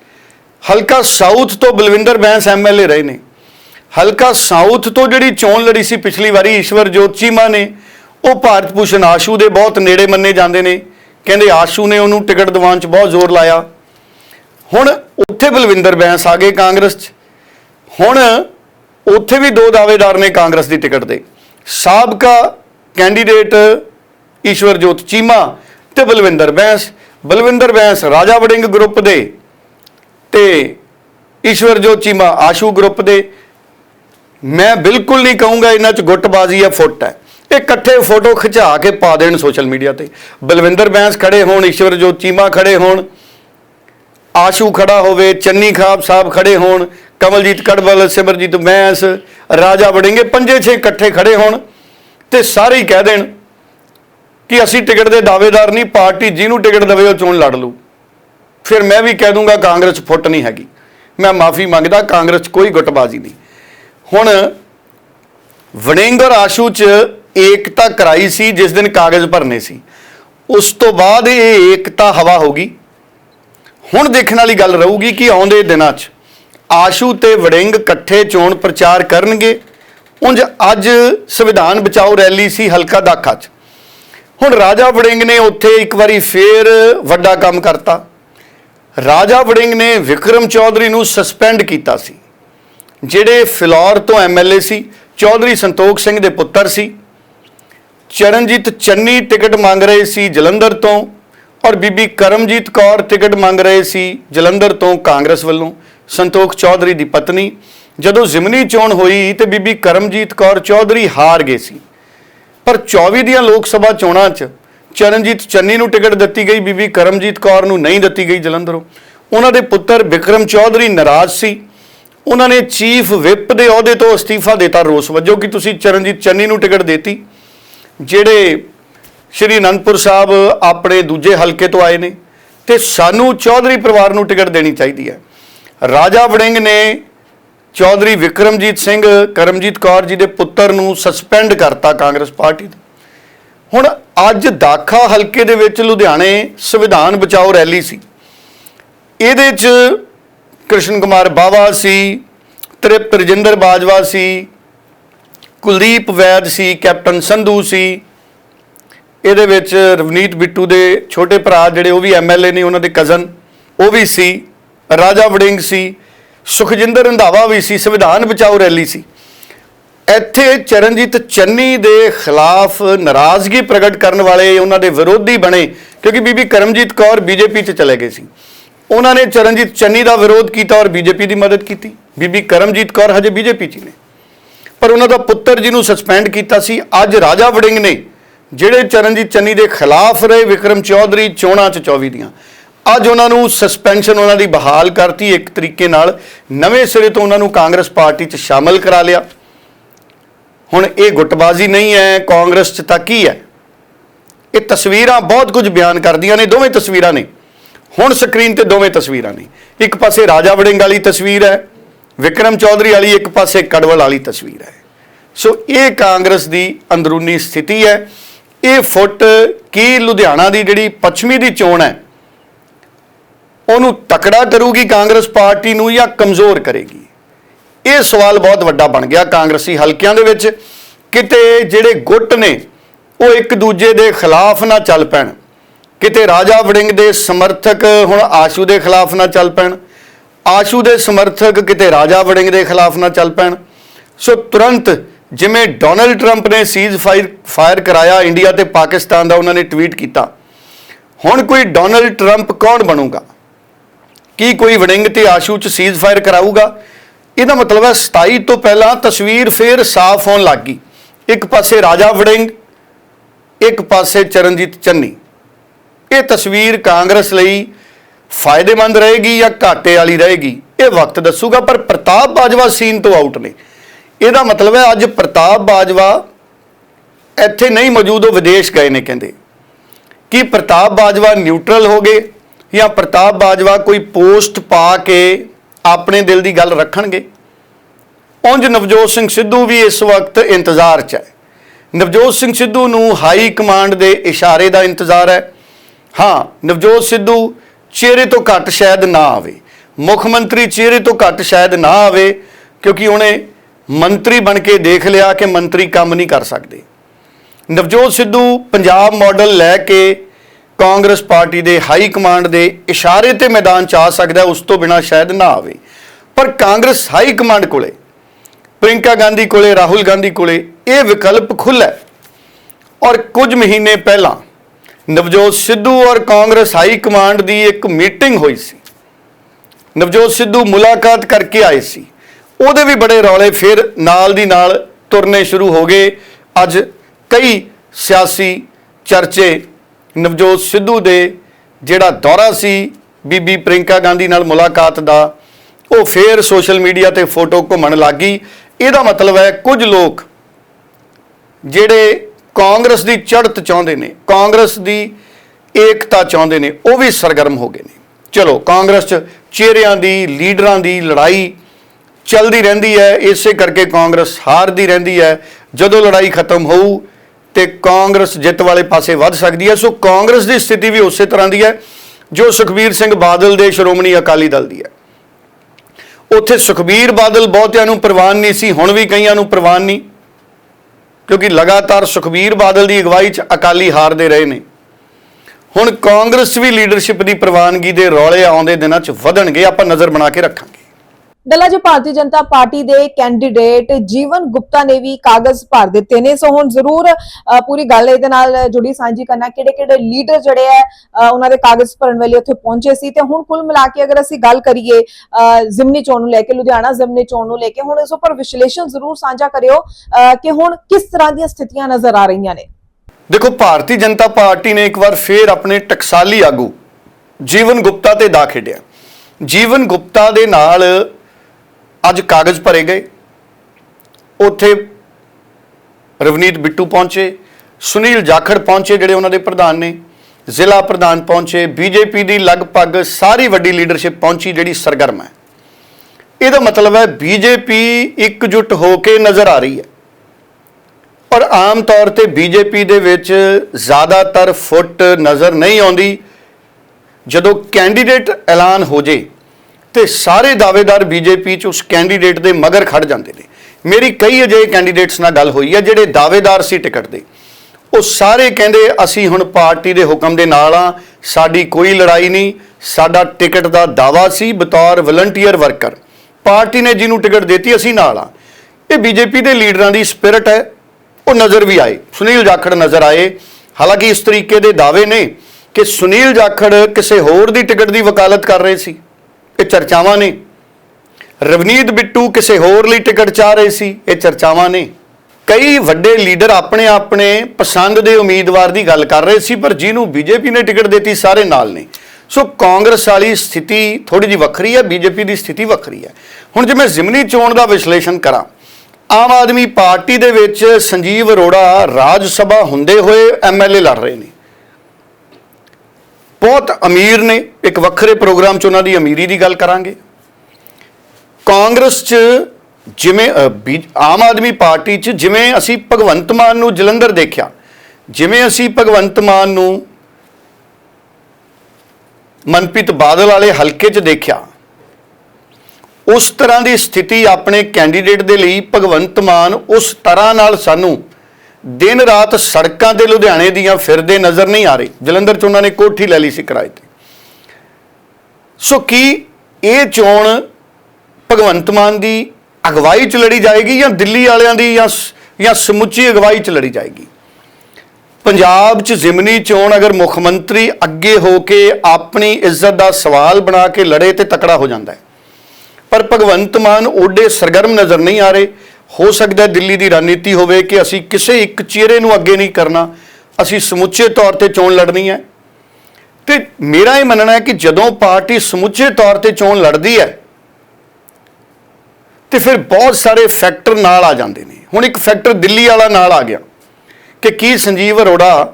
ਹਲਕਾ ਸਾਊਥ ਤੋਂ ਬਲਵਿੰਦਰ ਬੈਂਸ ਐਮਐਲਏ ਰਹੇ ਨੇ। ਹਲਕਾ ਸਾਊਥ ਤੋਂ ਜਿਹੜੀ ਚੋਣ ਲੜੀ ਸੀ ਪਿਛਲੀ ਵਾਰੀ ਈਸ਼ਵਰ ਜੋਤ ਚੀਮਾ ਨੇ ਉਹ ਭਾਰਤ ਭੂਸ਼ਣ ਆਸ਼ੂ ਦੇ ਬਹੁਤ ਨੇੜੇ ਮੰਨੇ ਜਾਂਦੇ ਨੇ। ਕਹਿੰਦੇ ਆਸ਼ੂ ਨੇ ਉਹਨੂੰ ਟਿਕਟ ਦਿਵਾਉਣ 'ਚ ਬਹੁਤ ਜ਼ੋਰ ਲਾਇਆ। ਹੁਣ ਉੱਥੇ ਬਲਵਿੰਦਰ ਬੈਂਸ ਆ ਗਏ ਕਾਂਗਰਸ 'ਚ। ਹੁਣ ਉੱਥੇ ਵੀ ਦੋ ਦਾਅਵੇਦਾਰ ਨੇ ਕਾਂਗਰਸ ਦੀ ਟਿਕਟ ਦੇ ਸਾਬਕਾ ਕੈਂਡੀਡੇਟ ਈਸ਼ਵਰਜੋਤ ਚੀਮਾ ਤੇ ਬਲਵਿੰਦਰ ਬੈਂਸ। ਬਲਵਿੰਦਰ ਬੈਂਸ ਰਾਜਾ ਵੜਿੰਗ ਗਰੁੱਪ ਦੇ ਤੇ ਈਸ਼ਵਰਜੋਤ ਚੀਮਾ ਆਸ਼ੂ ਗਰੁੱਪ ਦੇ। ਮੈਂ ਬਿਲਕੁਲ ਨਹੀਂ ਕਹੂੰਗਾ ਇਹਨਾਂ 'ਚ ਗੁੱਟਬਾਜ਼ੀ ਹੈ ਫੁੱਟ ਹੈ। ਇਹ ਇਕੱਠੇ ਫੋਟੋ ਖਿਚਾ ਕੇ ਪਾ ਦੇਣ ਸੋਸ਼ਲ ਮੀਡੀਆ ਤੇ। ਬਲਵਿੰਦਰ ਬੈਂਸ ਖੜੇ ਹੋਣ, ਈਸ਼ਵਰ ਜੋਤ ਚੀਮਾ ਖੜੇ ਹੋਣ, ਆਸ਼ੂ ਖੜਾ ਹੋਵੇ, ਚੰਨੀ ਖਾਬ ਸਾਹਿਬ ਖੜੇ ਹੋਣ, ਕਮਲਜੀਤ ਕੜਵਲ, ਸਿਮਰਜੀਤ ਬੈਂਸ, ਰਾਜਾ ਵੜਿੰਗੇ, ਪੰਜੇ ਛੇ ਇਕੱਠੇ ਖੜੇ ਹੋਣ ਤੇ ਸਾਰੇ ਹੀ ਕਹਿ ਦੇਣ ਕਿ ਅਸੀਂ ਟਿਕਟ ਦੇ ਦਾਅਵੇਦਾਰ ਨਹੀਂ, ਪਾਰਟੀ ਜਿਹਨੂੰ ਟਿਕਟ ਦੇਵੇ ਉਹ ਚੋਣ ਲੜ ਲੂ। ਫਿਰ ਮੈਂ ਵੀ ਕਹਿ ਦੂੰਗਾ, ਕਾਂਗਰਸ 'ਚ ਫੁੱਟ ਨਹੀਂ ਹੈਗੀ। ਮੈਂ ਮਾਫੀ ਮੰਗਦਾ, ਕਾਂਗਰਸ 'ਚ ਕੋਈ ਗੁੱਟਬਾਜ਼ੀ ਨਹੀਂ। ਹੁਣ ਵੜਿੰਗ ਔਰ ਆਸ਼ੂ 'ਚ ਏਕਤਾ ਕਰਾਈ ਸੀ, ਜਿਸ ਦਿਨ ਕਾਗਜ਼ ਭਰਨੇ ਸੀ। ਉਸ ਤੋਂ ਬਾਅਦ ਇਹ ਏਕਤਾ ਹਵਾ ਹੋ ਗਈ। ਹੁਣ ਦੇਖਣ ਵਾਲੀ ਗੱਲ ਰਹੂਗੀ ਕਿ ਆਉਂਦੇ ਦਿਨਾਂ 'ਚ ਆਸ਼ੂ ਤੇ ਵੜਿੰਗ ਇਕੱਠੇ ਚੋਣ ਪ੍ਰਚਾਰ ਕਰਨਗੇ। ਉਂਝ ਅੱਜ ਸੰਵਿਧਾਨ ਬਚਾਓ ਰੈਲੀ ਸੀ ਹਲਕਾ ਦਾਖਾ 'ਚ। ਹੁਣ ਰਾਜਾ ਵੜਿੰਗ ਨੇ ਉੱਥੇ ਇੱਕ ਵਾਰੀ ਫੇਰ ਵੱਡਾ ਕੰਮ ਕਰਤਾ। ਰਾਜਾ ਵੜਿੰਗ ਨੇ ਵਿਕਰਮ ਚੌਧਰੀ ਨੂੰ ਸਸਪੈਂਡ ਕੀਤਾ ਸੀ, ਜਿਹੜੇ ਫਿਲੌਰ ਤੋਂ ਐਮਐਲਏ ਸੀ, ਚੌਧਰੀ ਸੰਤੋਖ ਸਿੰਘ ਦੇ ਪੁੱਤਰ ਸੀ। ਚਰਨਜੀਤ ਚੰਨੀ ਟਿਕਟ ਮੰਗ ਰਹੇ ਸੀ ਜਲੰਧਰ ਤੋਂ ਔਰ ਬੀਬੀ ਕਰਮਜੀਤ ਕੌਰ ਟਿਕਟ ਮੰਗ ਰਹੇ ਸੀ ਜਲੰਧਰ ਤੋਂ ਕਾਂਗਰਸ ਵੱਲੋਂ। ਸੰਤੋਖ ਚੌਧਰੀ ਦੀ ਪਤਨੀ। ਜਦੋਂ ਜ਼ਿਮਨੀ ਚੋਣ ਹੋਈ ਤੇ ਬੀਬੀ ਕਰਮਜੀਤ ਕੌਰ ਚੌਧਰੀ ਹਾਰ ਗਏ ਸੀ। ਪਰ 24 ਦੀਆਂ ਲੋਕ ਸਭਾ ਚੋਣਾਂ 'ਚ ਚਰਨਜੀਤ ਚੰਨੀ ਨੂੰ ਟਿਕਟ ਦਿੱਤੀ ਗਈ, ਬੀਬੀ ਕਰਮਜੀਤ ਕੌਰ ਨੂੰ ਨਹੀਂ ਦਿੱਤੀ ਗਈ ਜਲੰਧਰੋਂ। ਉਹਨਾਂ ਦੇ ਪੁੱਤਰ ਵਿਕਰਮ ਚੌਧਰੀ ਨਾਰਾਜ਼ ਸੀ। ਉਹਨਾਂ ਨੇ ਚੀਫ ਵਿਪ ਦੇ ਅਹੁਦੇ ਤੋਂ ਅਸਤੀਫਾ ਦਿੱਤਾ। ਰੋਸ ਵਜੋਂ ਕਿ ਤੁਸੀਂ ਚਰਨਜੀਤ ਚੰਨੀ ਨੂੰ ਟਿਕਟ ਦਿੱਤੀ। ਜਿਹੜੇ ਸ਼੍ਰੀ ਅਨੰਦਪੁਰ ਸਾਹਿਬ ਆਪਣੇ ਦੂਜੇ ਹਲਕੇ ਤੋਂ ਆਏ ਨੇ ਤੇ ਸਾਨੂੰ ਚੌਧਰੀ ਪਰਿਵਾਰ ਨੂੰ ਟਿਕਟ ਦੇਣੀ ਚਾਹੀਦੀ ਹੈ। ਰਾਜਾ ਵੜਿੰਗ ਨੇ ਚੌਧਰੀ ਵਿਕਰਮਜੀਤ ਸਿੰਘ, ਕਰਮਜੀਤ ਕੌਰ ਜੀ ਦੇ ਪੁੱਤਰ ਨੂੰ ਸਸਪੈਂਡ ਕਰਤਾ ਕਾਂਗਰਸ ਪਾਰਟੀ ਤੋਂ। ਹੁਣ ਅੱਜ ਦਾਖਾ ਹਲਕੇ ਦੇ ਵਿੱਚ ਲੁਧਿਆਣੇ ਸੰਵਿਧਾਨ ਬਚਾਓ ਰੈਲੀ ਸੀ। ਇਹਦੇ 'ਚ ਕ੍ਰਿਸ਼ਨ ਕੁਮਾਰ ਬਾਵਾ ਸੀ, ਤ੍ਰਿਪਤ ਰਜਿੰਦਰ ਬਾਜਵਾ ਸੀ ਕੁਲਦੀਪ ਵੈਦ ਸੀ, ਕੈਪਟਨ ਸੰਧੂ ਸੀ। ਇਹਦੇ ਵਿੱਚ ਰਵਨੀਤ ਬਿੱਟੂ ਦੇ ਛੋਟੇ ਭਰਾ ਜਿਹੜੇ ਉਹ ਵੀ ਐਮਐਲਏ ਨੇ, ਉਹਨਾਂ ਦੇ ਕਜ਼ਨ ਉਹ ਵੀ ਸੀ। ਰਾਜਾ ਵੜਿੰਗ ਸੀ, ਸੁਖਜਿੰਦਰ ਰੰਧਾਵਾ ਵੀ ਸੀ, ਸੰਵਿਧਾਨ ਬਚਾਓ ਰੈਲੀ ਸੀ। ਇੱਥੇ ਚਰਨਜੀਤ ਚੰਨੀ ਦੇ ਖਿਲਾਫ ਨਾਰਾਜ਼ਗੀ ਪ੍ਰਗਟ ਕਰਨ ਵਾਲੇ ਉਹਨਾਂ ਦੇ ਵਿਰੋਧੀ ਬਣੇ, ਕਿਉਂਕਿ ਬੀਬੀ ਕਰਮਜੀਤ ਕੌਰ ਬੀਜੇਪੀ 'ਚ ਚਲੇ ਗਏ ਸੀ। ਉਹਨਾਂ ਨੇ ਚਰਨਜੀਤ ਚੰਨੀ ਦਾ ਵਿਰੋਧ ਕੀਤਾ ਔਰ ਬੀਜੇਪੀ ਦੀ ਮਦਦ ਕੀਤੀ। ਬੀਬੀ ਕਰਮਜੀਤ ਕੌਰ ਹਜੇ ਬੀਜੇਪੀ 'ਚ ਹੀ ਨੇ। ਪਰ ਉਹਨਾਂ ਦਾ ਪੁੱਤਰ ਜਿਹਨੂੰ ਸਸਪੈਂਡ ਕੀਤਾ ਸੀ। ਅੱਜ ਰਾਜਾ ਵੜਿੰਗ ਨੇ, ਜਿਹੜੇ ਚਰਨਜੀਤ ਚੰਨੀ ਦੇ ਖਿਲਾਫ ਰਹੇ, ਵਿਕਰਮ ਚੌਧਰੀ ਚੋਣਾਂ 'ਚ 24 ਦੀਆਂ। ਅੱਜ ਉਹਨਾਂ ਨੂੰ ਸਸਪੈਂਸ਼ਨ ਉਹਨਾਂ ਦੀ ਬਹਾਲ ਕਰਤੀ। ਇੱਕ ਤਰੀਕੇ ਨਾਲ ਨਵੇਂ ਸਿਰੇ ਤੋਂ ਉਹਨਾਂ ਨੂੰ ਕਾਂਗਰਸ ਪਾਰਟੀ 'ਚ ਸ਼ਾਮਲ ਕਰਾ ਲਿਆ। ਹੁਣ ਇਹ ਗੁੱਟਬਾਜ਼ੀ ਨਹੀਂ ਹੈ, ਕਾਂਗਰਸ 'ਚ ਤਾਂ ਕੀ ਹੈ? ਇਹ ਤਸਵੀਰਾਂ ਬਹੁਤ ਕੁਝ ਬਿਆਨ ਕਰਦੀਆਂ ਨੇ, ਦੋਵੇਂ ਤਸਵੀਰਾਂ ਨੇ। ਹੁਣ ਸਕਰੀਨ ਤੇ ਦੋਵੇਂ ਤਸਵੀਰਾਂ ਨੇ। ਇੱਕ ਪਾਸੇ ਰਾਜਾ ਵੜਿੰਗ ਵਾਲੀ ਤਸਵੀਰ ਹੈ ਵਿਕਰਮ ਚੌਧਰੀ ਵਾਲੀ ਇੱਕ ਪਾਸੇ ਕੜਵਲ ਵਾਲੀ ਤਸਵੀਰ ਹੈ। ਸੋ ਇਹ ਕਾਂਗਰਸ ਦੀ ਅੰਦਰੂਨੀ ਸਥਿਤੀ ਹੈ। ਇਹ ਫੁੱਟ ਕੀ ਲੁਧਿਆਣਾ ਦੀ ਜਿਹੜੀ ਪੱਛਮੀ ਦੀ ਚੋਣ ਹੈ, ਉਹਨੂੰ ਤਕੜਾ ਕਰੂਗੀ ਕਾਂਗਰਸ ਪਾਰਟੀ ਨੂੰ ਜਾਂ ਕਮਜ਼ੋਰ ਕਰੇਗੀ? ਇਹ ਸਵਾਲ ਬਹੁਤ ਵੱਡਾ ਬਣ ਗਿਆ ਕਾਂਗਰਸੀ ਹਲਕਿਆਂ ਦੇ ਵਿੱਚ। ਕਿਤੇ ਜਿਹੜੇ ਗੁੱਟ ਨੇ, ਉਹ ਇੱਕ ਦੂਜੇ ਦੇ ਖਿਲਾਫ ਨਾ ਚੱਲ ਪੈਣ। ਕਿਤੇ ਰਾਜਾ ਵੜਿੰਗ ਦੇ ਸਮਰਥਕ ਹੁਣ ਆਸ਼ੂ ਦੇ ਖਿਲਾਫ ਨਾ ਚੱਲ ਪੈਣ। ਆਸ਼ੂ ਦੇ ਸਮਰਥਕ ਕਿਤੇ ਰਾਜਾ ਵੜਿੰਗ ਦੇ ਖਿਲਾਫ ਨਾ ਚੱਲ ਪੈਣ। ਸੋ ਤੁਰੰਤ ਜਿਵੇਂ ਡੋਨਲਡ ਟਰੰਪ ਨੇ ਸੀਜ਼ ਫਾਇਰ ਫਾਇਰ ਕਰਾਇਆ ਇੰਡੀਆ ਤੇ ਪਾਕਿਸਤਾਨ ਦਾ, ਉਹਨਾਂ ਨੇ ਟਵੀਟ ਕੀਤਾ। ਹੁਣ ਕੋਈ ਡੋਨਲਡ ਟਰੰਪ ਕੌਣ ਬਣੂਗਾ? ਕੀ ਕੋਈ ਵੜਿੰਗ ਤੇ ਆਸ਼ੂ ਚ ਸੀਜ਼ ਫਾਇਰ ਕਰਾਊਗਾ? ਇਹਦਾ ਮਤਲਬ ਹੈ 27 ਤੋਂ ਪਹਿਲਾਂ ਤਸਵੀਰ ਫੇਰ ਸਾਫ਼ ਹੋਣ ਲੱਗ ਗਈ। ਇੱਕ ਪਾਸੇ ਰਾਜਾ ਵੜਿੰਗ, ਇੱਕ ਪਾਸੇ ਚਰਨਜੀਤ ਚੰਨੀ। ਇਹ ਤਸਵੀਰ ਕਾਂਗਰਸ ਲਈ ਫਾਇਦੇਮੰਦ ਰਹੇਗੀ ਜਾਂ ਘਾਟੇ ਵਾਲੀ ਰਹੇਗੀ, ਇਹ ਵਕਤ ਦੱਸੂਗਾ, ਪਰ ਪ੍ਰਤਾਪ ਬਾਜਵਾ ਸੀਨ ਤੋਂ ਆਊਟ ਨੇ। ਇਹਦਾ ਮਤਲਬ ਹੈ ਅੱਜ ਪ੍ਰਤਾਪ ਬਾਜਵਾ ਇੱਥੇ ਨਹੀਂ ਮੌਜੂਦ, ਉਹ ਵਿਦੇਸ਼ ਗਏ ਨੇ ਕਹਿੰਦੇ। ਕੀ ਪ੍ਰਤਾਪ ਬਾਜਵਾ ਨਿਊਟਰਲ ਹੋ ਗਏ ਜਾਂ ਪ੍ਰਤਾਪ ਬਾਜਵਾ ਕੋਈ ਪੋਸਟ ਪਾ ਕੇ ਆਪਣੇ ਦਿਲ ਦੀ ਗੱਲ ਰੱਖਣਗੇ? ਉਂਝ ਨਵਜੋਤ ਸਿੰਘ ਸਿੱਧੂ ਵੀ ਇਸ ਵਕਤ ਇੰਤਜ਼ਾਰ 'ਚ ਹੈ। ਨਵਜੋਤ ਸਿੰਘ ਸਿੱਧੂ ਨੂੰ ਹਾਈ ਕਮਾਂਡ ਦੇ ਇਸ਼ਾਰੇ ਦਾ ਇੰਤਜ਼ਾਰ ਹੈ। ਹਾਂ, ਨਵਜੋਤ ਸਿੱਧੂ ਚਿਹਰੇ ਤੋਂ ਘੱਟ ਸ਼ਾਇਦ ਨਾ ਆਵੇ। ਮੁੱਖ ਮੰਤਰੀ ਚਿਹਰੇ ਤੋਂ ਘੱਟ ਸ਼ਾਇਦ ਨਾ ਆਵੇ, ਕਿਉਂਕਿ ਉਹਨੇ ਮੰਤਰੀ ਬਣ ਕੇ ਦੇਖ ਲਿਆ ਕਿ ਮੰਤਰੀ ਕੰਮ ਨਹੀਂ ਕਰ ਸਕਦੇ। ਨਵਜੋਤ ਸਿੱਧੂ ਪੰਜਾਬ ਮਾਡਲ ਲੈ ਕੇ ਕਾਂਗਰਸ ਪਾਰਟੀ ਦੇ ਹਾਈ ਕਮਾਂਡ ਦੇ ਇਸ਼ਾਰੇ ਤੇ ਮੈਦਾਨ ਚ ਆ ਸਕਦਾ, ਉਸ ਤੋਂ ਬਿਨਾ ਸ਼ਾਇਦ ਨਾ ਆਵੇ। ਪਰ ਕਾਂਗਰਸ ਹਾਈ ਕਮਾਂਡ ਕੋਲੇ ਪ੍ਰਿੰਕਾ ਗਾਂਧੀ ਕੋਲੇ, ਰਾਹੁਲ ਗਾਂਧੀ ਕੋਲੇ ਇਹ ਵਿਕਲਪ ਖੁੱਲ੍ਹਾ ਔਰ ਕੁਝ ਮਹੀਨੇ ਪਹਿਲਾਂ ਨਵਜੋਤ ਸਿੱਧੂ ਔਰ ਕਾਂਗਰਸ ਹਾਈ ਕਮਾਂਡ ਦੀ ਇੱਕ ਮੀਟਿੰਗ ਹੋਈ ਸੀ। ਨਵਜੋਤ ਸਿੱਧੂ ਮੁਲਾਕਾਤ ਕਰਕੇ ਆਏ ਸੀ। ਉਹਦੇ ਵੀ ਬੜੇ ਰੌਲੇ ਫਿਰ ਨਾਲ ਦੀ ਨਾਲ ਤੁਰਨੇ ਸ਼ੁਰੂ ਹੋ ਗਏ। ਅੱਜ ਕਈ ਸਿਆਸੀ ਚਰਚੇ ਨਵਜੋਤ ਸਿੱਧੂ ਦੇ ਜਿਹੜਾ ਦੌਰਾ ਸੀ, ਬੀਬੀ ਪ੍ਰਿੰਕਾ ਗਾਂਧੀ ਨਾਲ ਮੁਲਾਕਾਤ ਦਾ, ਉਹ ਫੇਰ ਸੋਸ਼ਲ ਮੀਡੀਆ ਤੇ ਫੋਟੋ ਘੁੰਮਣ ਲੱਗੀ ਇਹਦਾ ਮਤਲਬ ਹੈ ਕੁਝ ਲੋਕ ਜਿਹੜੇ ਕਾਂਗਰਸ ਦੀ ਚੜ੍ਹਤ ਚਾਹੁੰਦੇ ਨੇ, ਕਾਂਗਰਸ ਦੀ ਏਕਤਾ ਚਾਹੁੰਦੇ ਨੇ, ਉਹ ਵੀ ਸਰਗਰਮ ਹੋ ਗਏ ਨੇ। ਚਲੋ, ਕਾਂਗਰਸ 'ਚ ਚਿਹਰਿਆਂ ਦੀ, ਲੀਡਰਾਂ ਦੀ ਲੜਾਈ ਚੱਲਦੀ ਰਹਿੰਦੀ ਹੈ, ਇਸੇ ਕਰਕੇ ਕਾਂਗਰਸ ਹਾਰਦੀ ਰਹਿੰਦੀ ਹੈ। ਜਦੋਂ ਲੜਾਈ ਖਤਮ ਹੋਊ ਤੇ ਕਾਂਗਰਸ ਜਿੱਤ ਵਾਲੇ ਪਾਸੇ ਵੱਧ ਸਕਦੀ ਹੈ। ਸੋ ਕਾਂਗਰਸ ਦੀ ਸਥਿਤੀ ਵੀ ਉਸੇ ਤਰ੍ਹਾਂ ਦੀ ਹੈ, ਜੋ ਸੁਖਬੀਰ ਸਿੰਘ ਬਾਦਲ ਦੇ ਸ਼੍ਰੋਮਣੀ ਅਕਾਲੀ ਦਲ ਦੀ ਹੈ। ਉੱਥੇ ਸੁਖਬੀਰ ਬਾਦਲ ਬਹੁਤਿਆਂ ਨੂੰ ਪ੍ਰਵਾਨ ਨਹੀਂ ਸੀ, ਹੁਣ ਵੀ ਕਈਆਂ ਨੂੰ ਪ੍ਰਵਾਨ ਨਹੀਂ। ਕਿਉਂਕਿ ਲਗਾਤਾਰ ਸੁਖਬੀਰ ਬਾਦਲ ਦੀ ਅਗਵਾਈ 'ਚ ਅਕਾਲੀ ਹਾਰਦੇ ਰਹੇ ਨੇ। ਹੁਣ ਕਾਂਗਰਸ ਵੀ ਲੀਡਰਸ਼ਿਪ ਦੀ ਪ੍ਰਵਾਨਗੀ ਦੇ ਰੌਲੇ ਆਉਂਦੇ ਦਿਨਾਂ 'ਚ ਵਧਣਗੇ, ਆਪਾਂ ਨਜ਼ਰ ਬਣਾ ਕੇ ਰੱਖਾਂਗੇ। ਡੱਲਾ ਜੀ ਭਾਰਤੀ ਜਨਤਾ ਪਾਰਟੀ ਦੇ ਕੈਂਡੀਡੇਟ ਜੀਵਨ ਗੁਪਤਾ ਨੇ ਵੀ ਕਾਗਜ਼ ਭਰ ਦਿੱਤੇ ਨੇ। ਸੋ ਹੁਣ ਜ਼ਰੂਰ ਪੂਰੀ ਗੱਲ ਇਹਦੇ ਨਾਲ ਜੁੜੀ ਸਾਂਝੀ ਕਰਨਾ ਕਿਹੜੇ ਕਿਹੜੇ ਲੀਡਰ ਜਿਹੜੇ ਆ ਉਹਨਾਂ ਦੇ ਕਾਗਜ਼ ਭਰਨ ਵੇਲੇ ਉੱਥੇ ਪਹੁੰਚੇ ਸੀ। ਤੇ ਹੁਣ ਕੁੱਲ ਮਿਲਾ ਕੇ ਅਗਰ ਅਸੀਂ ਗੱਲ ਕਰੀਏ ਜ਼ਿਮਨੀ ਚੋਣ ਨੂੰ ਲੈ ਕੇ, ਲੁਧਿਆਣਾ ਜ਼ਿਮਨੀ ਚੋਣ ਨੂੰ ਲੈ ਕੇ, ਹੁਣ ਇਸ ਉੱਪਰ ਵਿਸ਼ਲੇਸ਼ਣ ਜ਼ਰੂਰ ਸਾਂਝਾ ਕਰਿਓ ਕਿ ਹੁਣ ਕਿਸ ਤਰ੍ਹਾਂ ਦੀਆਂ ਸਥਿਤੀਆਂ ਨਜ਼ਰ ਆ ਰਹੀਆਂ ਨੇ। ਦੇਖੋ, ਭਾਰਤੀ ਜਨਤਾ ਪਾਰਟੀ ਨੇ ਇੱਕ ਵਾਰ ਫੇਰ ਆਪਣੇ ਟਕਸਾਲੀ ਆਗੂ ਜੀਵਨ ਗੁਪਤਾ ਤੇ ਦਾ ਖੇਡਿਆ। ਜੀਵਨ ਗੁਪਤਾ ਦੇ ਨਾਲ ਅੱਜ ਕਾਗਜ਼ ਭਰੇ ਗਏ। ਉੱਥੇ ਰਵਨੀਤ ਬਿੱਟੂ ਪਹੁੰਚੇ, ਸੁਨੀਲ ਜਾਖੜ ਪਹੁੰਚੇ ਜਿਹੜੇ ਉਹਨਾਂ ਦੇ ਪ੍ਰਧਾਨ ਨੇ, ਜ਼ਿਲ੍ਹਾ ਪ੍ਰਧਾਨ ਪਹੁੰਚੇ, ਬੀਜੇਪੀ ਦੀ ਲਗਭਗ ਸਾਰੀ ਵੱਡੀ ਲੀਡਰਸ਼ਿਪ ਪਹੁੰਚੀ ਜਿਹੜੀ ਸਰਗਰਮ ਹੈ। ਇਹਦਾ ਮਤਲਬ ਹੈ ਬੀਜੇਪੀ ਇਕਜੁੱਟ ਹੋ ਕੇ ਨਜ਼ਰ ਆ ਰਹੀ ਹੈ। ਪਰ ਆਮ ਤੌਰ ਤੇ ਬੀਜੇਪੀ ਦੇ ਵਿੱਚ ਜ਼ਿਆਦਾਤਰ ਫੁੱਟ ਨਜ਼ਰ ਨਹੀਂ ਆਉਂਦੀ। ਜਦੋਂ ਕੈਂਡੀਡੇਟ ਐਲਾਨ ਹੋ ਜੇ ਤੇ ਸਾਰੇ ਦਾਅਵੇਦਾਰ ਬੀਜੇਪੀ ਚ ਉਸ ਕੈਂਡੀਡੇਟ ਦੇ ਮਗਰ ਖੜ ਜਾਂਦੇ ਨੇ। ਮੇਰੀ ਕਈ ਅਜਿਹੇ ਕੈਂਡੀਡੇਟਸ ਨਾਲ ਗੱਲ ਹੋਈ ਹੈ ਜਿਹੜੇ ਦਾਅਵੇਦਾਰ ਸੀ ਟਿਕਟ ਦੇ। ਉਹ ਸਾਰੇ ਕਹਿੰਦੇ, ਅਸੀਂ ਹੁਣ ਪਾਰਟੀ ਦੇ ਹੁਕਮ ਦੇ ਨਾਲ ਆ ਸਾਡੀ ਕੋਈ ਲੜਾਈ ਨਹੀਂ, ਸਾਡਾ ਟਿਕਟ ਦਾ ਦਾਵਾ ਸੀ, ਬਤੌਰ ਵਲੰਟੀਅਰ ਵਰਕਰ ਪਾਰਟੀ ਨੇ ਜਿਹਨੂੰ ਟਿਕਟ ਦਿੱਤੀ, ਅਸੀਂ ਨਾਲ ਆ ਇਹ ਬੀਜੇਪੀ ਦੇ ਲੀਡਰਾਂ ਦੀ ਸਪਿਰਿਟ ਹੈ। ਉਹ ਨਜ਼ਰ ਵੀ ਆਏ। ਸੁਨੀਲ ਜਾਖੜ ਨਜ਼ਰ ਆਏ। ਹਾਲਾਂਕਿ ਇਸ ਤਰੀਕੇ ਦੇ ਦਾਅਵੇ ਨੇ ਕਿ ਸੁਨੀਲ ਜਾਖੜ ਕਿਸੇ ਹੋਰ ਦੀ ਟਿਕਟ ਦੀ ਵਕਾਲਤ ਕਰ ਰਹੇ ਸੀ। ਇਹ ਚਰਚਾਵਾਂ ਨੇ। ਰਵਨੀਤ ਬਿੱਟੂ ਕਿਸੇ ਹੋਰ ਲਈ ਟਿਕਟ ਚਾਹ ਰਹੇ ਸੀ, ਇਹ ਚਰਚਾਵਾਂ ਨੇ। ਕਈ ਵੱਡੇ ਲੀਡਰ ਆਪਣੇ ਆਪਣੇ ਪਸੰਦ ਦੇ ਉਮੀਦਵਾਰ ਦੀ ਗੱਲ ਕਰ ਰਹੇ ਸੀ, ਪਰ ਜਿਹਨੂੰ ਬੀਜੇਪੀ ਨੇ ਟਿਕਟ ਦਿੱਤੀ ਸਾਰੇ ਨਾਲ ਨੇ। ਸੋ ਕਾਂਗਰਸ ਵਾਲੀ ਸਥਿਤੀ ਥੋੜੀ ਜਿਹੀ ਵੱਖਰੀ ਹੈ, ਬੀਜੇਪੀ ਦੀ ਸਥਿਤੀ ਵੱਖਰੀ ਹੈ। ਹੁਣ ਜੇ ਮੈਂ ਜ਼ਿਮਨੀ ਚੋਣ ਦਾ ਵਿਸ਼ਲੇਸ਼ਣ ਕਰਾਂ, ਆਮ ਆਦਮੀ ਪਾਰਟੀ ਦੇ ਵਿੱਚ ਸੰਜੀਵ ਅਰੋੜਾ ਰਾਜ ਸਭਾ ਹੁੰਦੇ ਹੋਏ ਐਮਐਲਏ ਲੜ ਰਹੇ ਨੇ। ਬਹੁਤ ਅਮੀਰ ਨੇ, ਇੱਕ ਵੱਖਰੇ ਪ੍ਰੋਗਰਾਮ 'ਚ ਉਹਨਾਂ ਦੀ ਅਮੀਰੀ ਦੀ ਗੱਲ ਕਰਾਂਗੇ। ਕਾਂਗਰਸ 'ਚ ਜਿਵੇਂ ਬੀ- ਆਮ ਆਦਮੀ ਪਾਰਟੀ 'ਚ ਜਿਵੇਂ ਅਸੀਂ ਭਗਵੰਤ ਮਾਨ ਨੂੰ ਜਲੰਧਰ ਦੇਖਿਆ, ਜਿਵੇਂ ਅਸੀਂ ਭਗਵੰਤ ਮਾਨ ਨੂੰ ਮਨਪ੍ਰੀਤ ਬਾਦਲ ਵਾਲੇ ਹਲਕੇ 'ਚ ਦੇਖਿਆ, ਉਸ ਤਰ੍ਹਾਂ ਦੀ ਸਥਿਤੀ ਆਪਣੇ ਕੈਂਡੀਡੇਟ ਦੇ ਲਈ ਭਗਵੰਤ ਮਾਨ ਉਸ ਤਰ੍ਹਾਂ ਨਾਲ ਸਾਨੂੰ ਦਿਨ ਰਾਤ ਸੜਕਾਂ ਤੇ ਲੁਧਿਆਣੇ ਦੀਆਂ ਫਿਰਦੇ ਨਜ਼ਰ ਨਹੀਂ ਆ ਰਹੇ। ਜਲੰਧਰ 'ਚ ਉਹਨਾਂ ਨੇ ਕੋਠੀ ਲੈ ਲਈ ਸੀ ਕਿਰਾਏ ਤੇ। ਸੋ ਕੀ ਇਹ ਚੋਣ ਭਗਵੰਤ ਮਾਨ ਦੀ ਅਗਵਾਈ 'ਚ ਲੜੀ ਜਾਏਗੀ ਜਾਂ ਦਿੱਲੀ ਵਾਲਿਆਂ ਦੀ ਜਾਂ ਜਾਂ ਸਮੁੱਚੀ ਅਗਵਾਈ 'ਚ ਲੜੀ ਜਾਏਗੀ? ਪੰਜਾਬ 'ਚ ਜ਼ਿਮਨੀ ਚੋਣ ਅਗਰ ਮੁੱਖ ਮੰਤਰੀ ਅੱਗੇ ਹੋ ਕੇ ਆਪਣੀ ਇੱਜ਼ਤ ਦਾ ਸਵਾਲ ਬਣਾ ਕੇ ਲੜੇ ਤੇ ਤਕੜਾ ਹੋ ਜਾਂਦਾ ਹੈ। ਪਰ ਭਗਵੰਤ ਮਾਨ ਓਡੇ ਸਰਗਰਮ ਨਜ਼ਰ ਨਹੀਂ ਆ ਰਹੇ। ਹੋ ਸਕਦਾ ਦਿੱਲੀ ਦੀ ਰਣਨੀਤੀ ਹੋਵੇ ਕਿ ਅਸੀਂ ਕਿਸੇ ਇੱਕ ਚਿਹਰੇ ਨੂੰ ਅੱਗੇ ਨਹੀਂ ਕਰਨਾ। ਅਸੀਂ ਸਮੁੱਚੇ ਤੌਰ ਤੇ ਚੋਣ ਲੜਨੀ ਹੈ। ਤੇ ਮੇਰਾ ਇਹ ਮੰਨਣਾ ਹੈ ਕਿ ਜਦੋਂ ਪਾਰਟੀ ਸਮੁੱਚੇ ਤੌਰ ਤੇ ਚੋਣ ਲੜਦੀ ਹੈ, ਤੇ ਫਿਰ ਬਹੁਤ ਸਾਰੇ ਫੈਕਟਰ ਨਾਲ ਆ ਜਾਂਦੇ ਨੇ। ਹੁਣ ਇੱਕ ਫੈਕਟਰ ਦਿੱਲੀ ਵਾਲਾ ਨਾਲ ਆ ਗਿਆ ਕਿ ਕੀ ਸੰਜੀਵ ਅਰੋੜਾ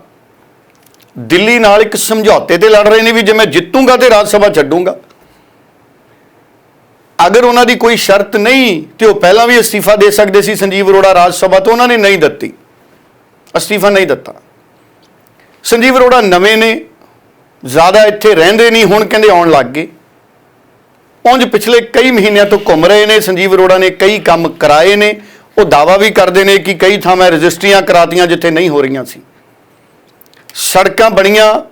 ਦਿੱਲੀ ਨਾਲ ਇੱਕ ਸਮਝੌਤੇ ਤੇ ਲੜ ਰਹੇ ਨੇ ਵੀ ਜੇ ਮੈਂ ਜਿੱਤੂੰਗਾ ਤੇ ਰਾਜ ਸਭਾ ਛੱਡੂੰਗਾ। ਅਗਰ ਉਹਨਾਂ ਦੀ ਕੋਈ ਸ਼ਰਤ ਨਹੀਂ ਤੇ ਉਹ ਪਹਿਲਾਂ ਵੀ ਅਸਤੀਫਾ ਦੇ ਸਕਦੇ ਸੀ ਸੰਜੀਵ ਅਰੋੜਾ ਰਾਜ ਸਭਾ ਤੋਂ, ਉਹਨਾਂ ਨੇ ਨਹੀਂ ਦਿੱਤੀ। ਅਸਤੀਫਾ ਨਹੀਂ ਦਿੱਤਾ। ਸੰਜੀਵ ਅਰੋੜਾ ਨਵੇਂ ਨੇ, ਜ਼ਿਆਦਾ ਇੱਥੇ ਰਹਿੰਦੇ ਨਹੀਂ, ਹੁਣ ਕਹਿੰਦੇ ਆਉਣ ਲੱਗ ਗਏ। ਉਂਝ ਪਿਛਲੇ ਕਈ ਮਹੀਨਿਆਂ ਤੋਂ ਘੁੰਮ ਰਹੇ ਨੇ, ਸੰਜੀਵ ਅਰੋੜਾ ਨੇ ਕਈ ਕੰਮ ਕਰਾਏ ਨੇ, ਉਹ ਦਾਵਾ ਵੀ ਕਰਦੇ ਨੇ ਕਿ ਕਈ ਥਾਵਾਂ ਰਜਿਸਟਰੀਆਂ ਕਰਾਤੀਆਂ ਜਿੱਥੇ ਨਹੀਂ ਹੋ ਰਹੀਆਂ ਸੀ। ਸੜਕਾਂ ਬਣੀਆਂ,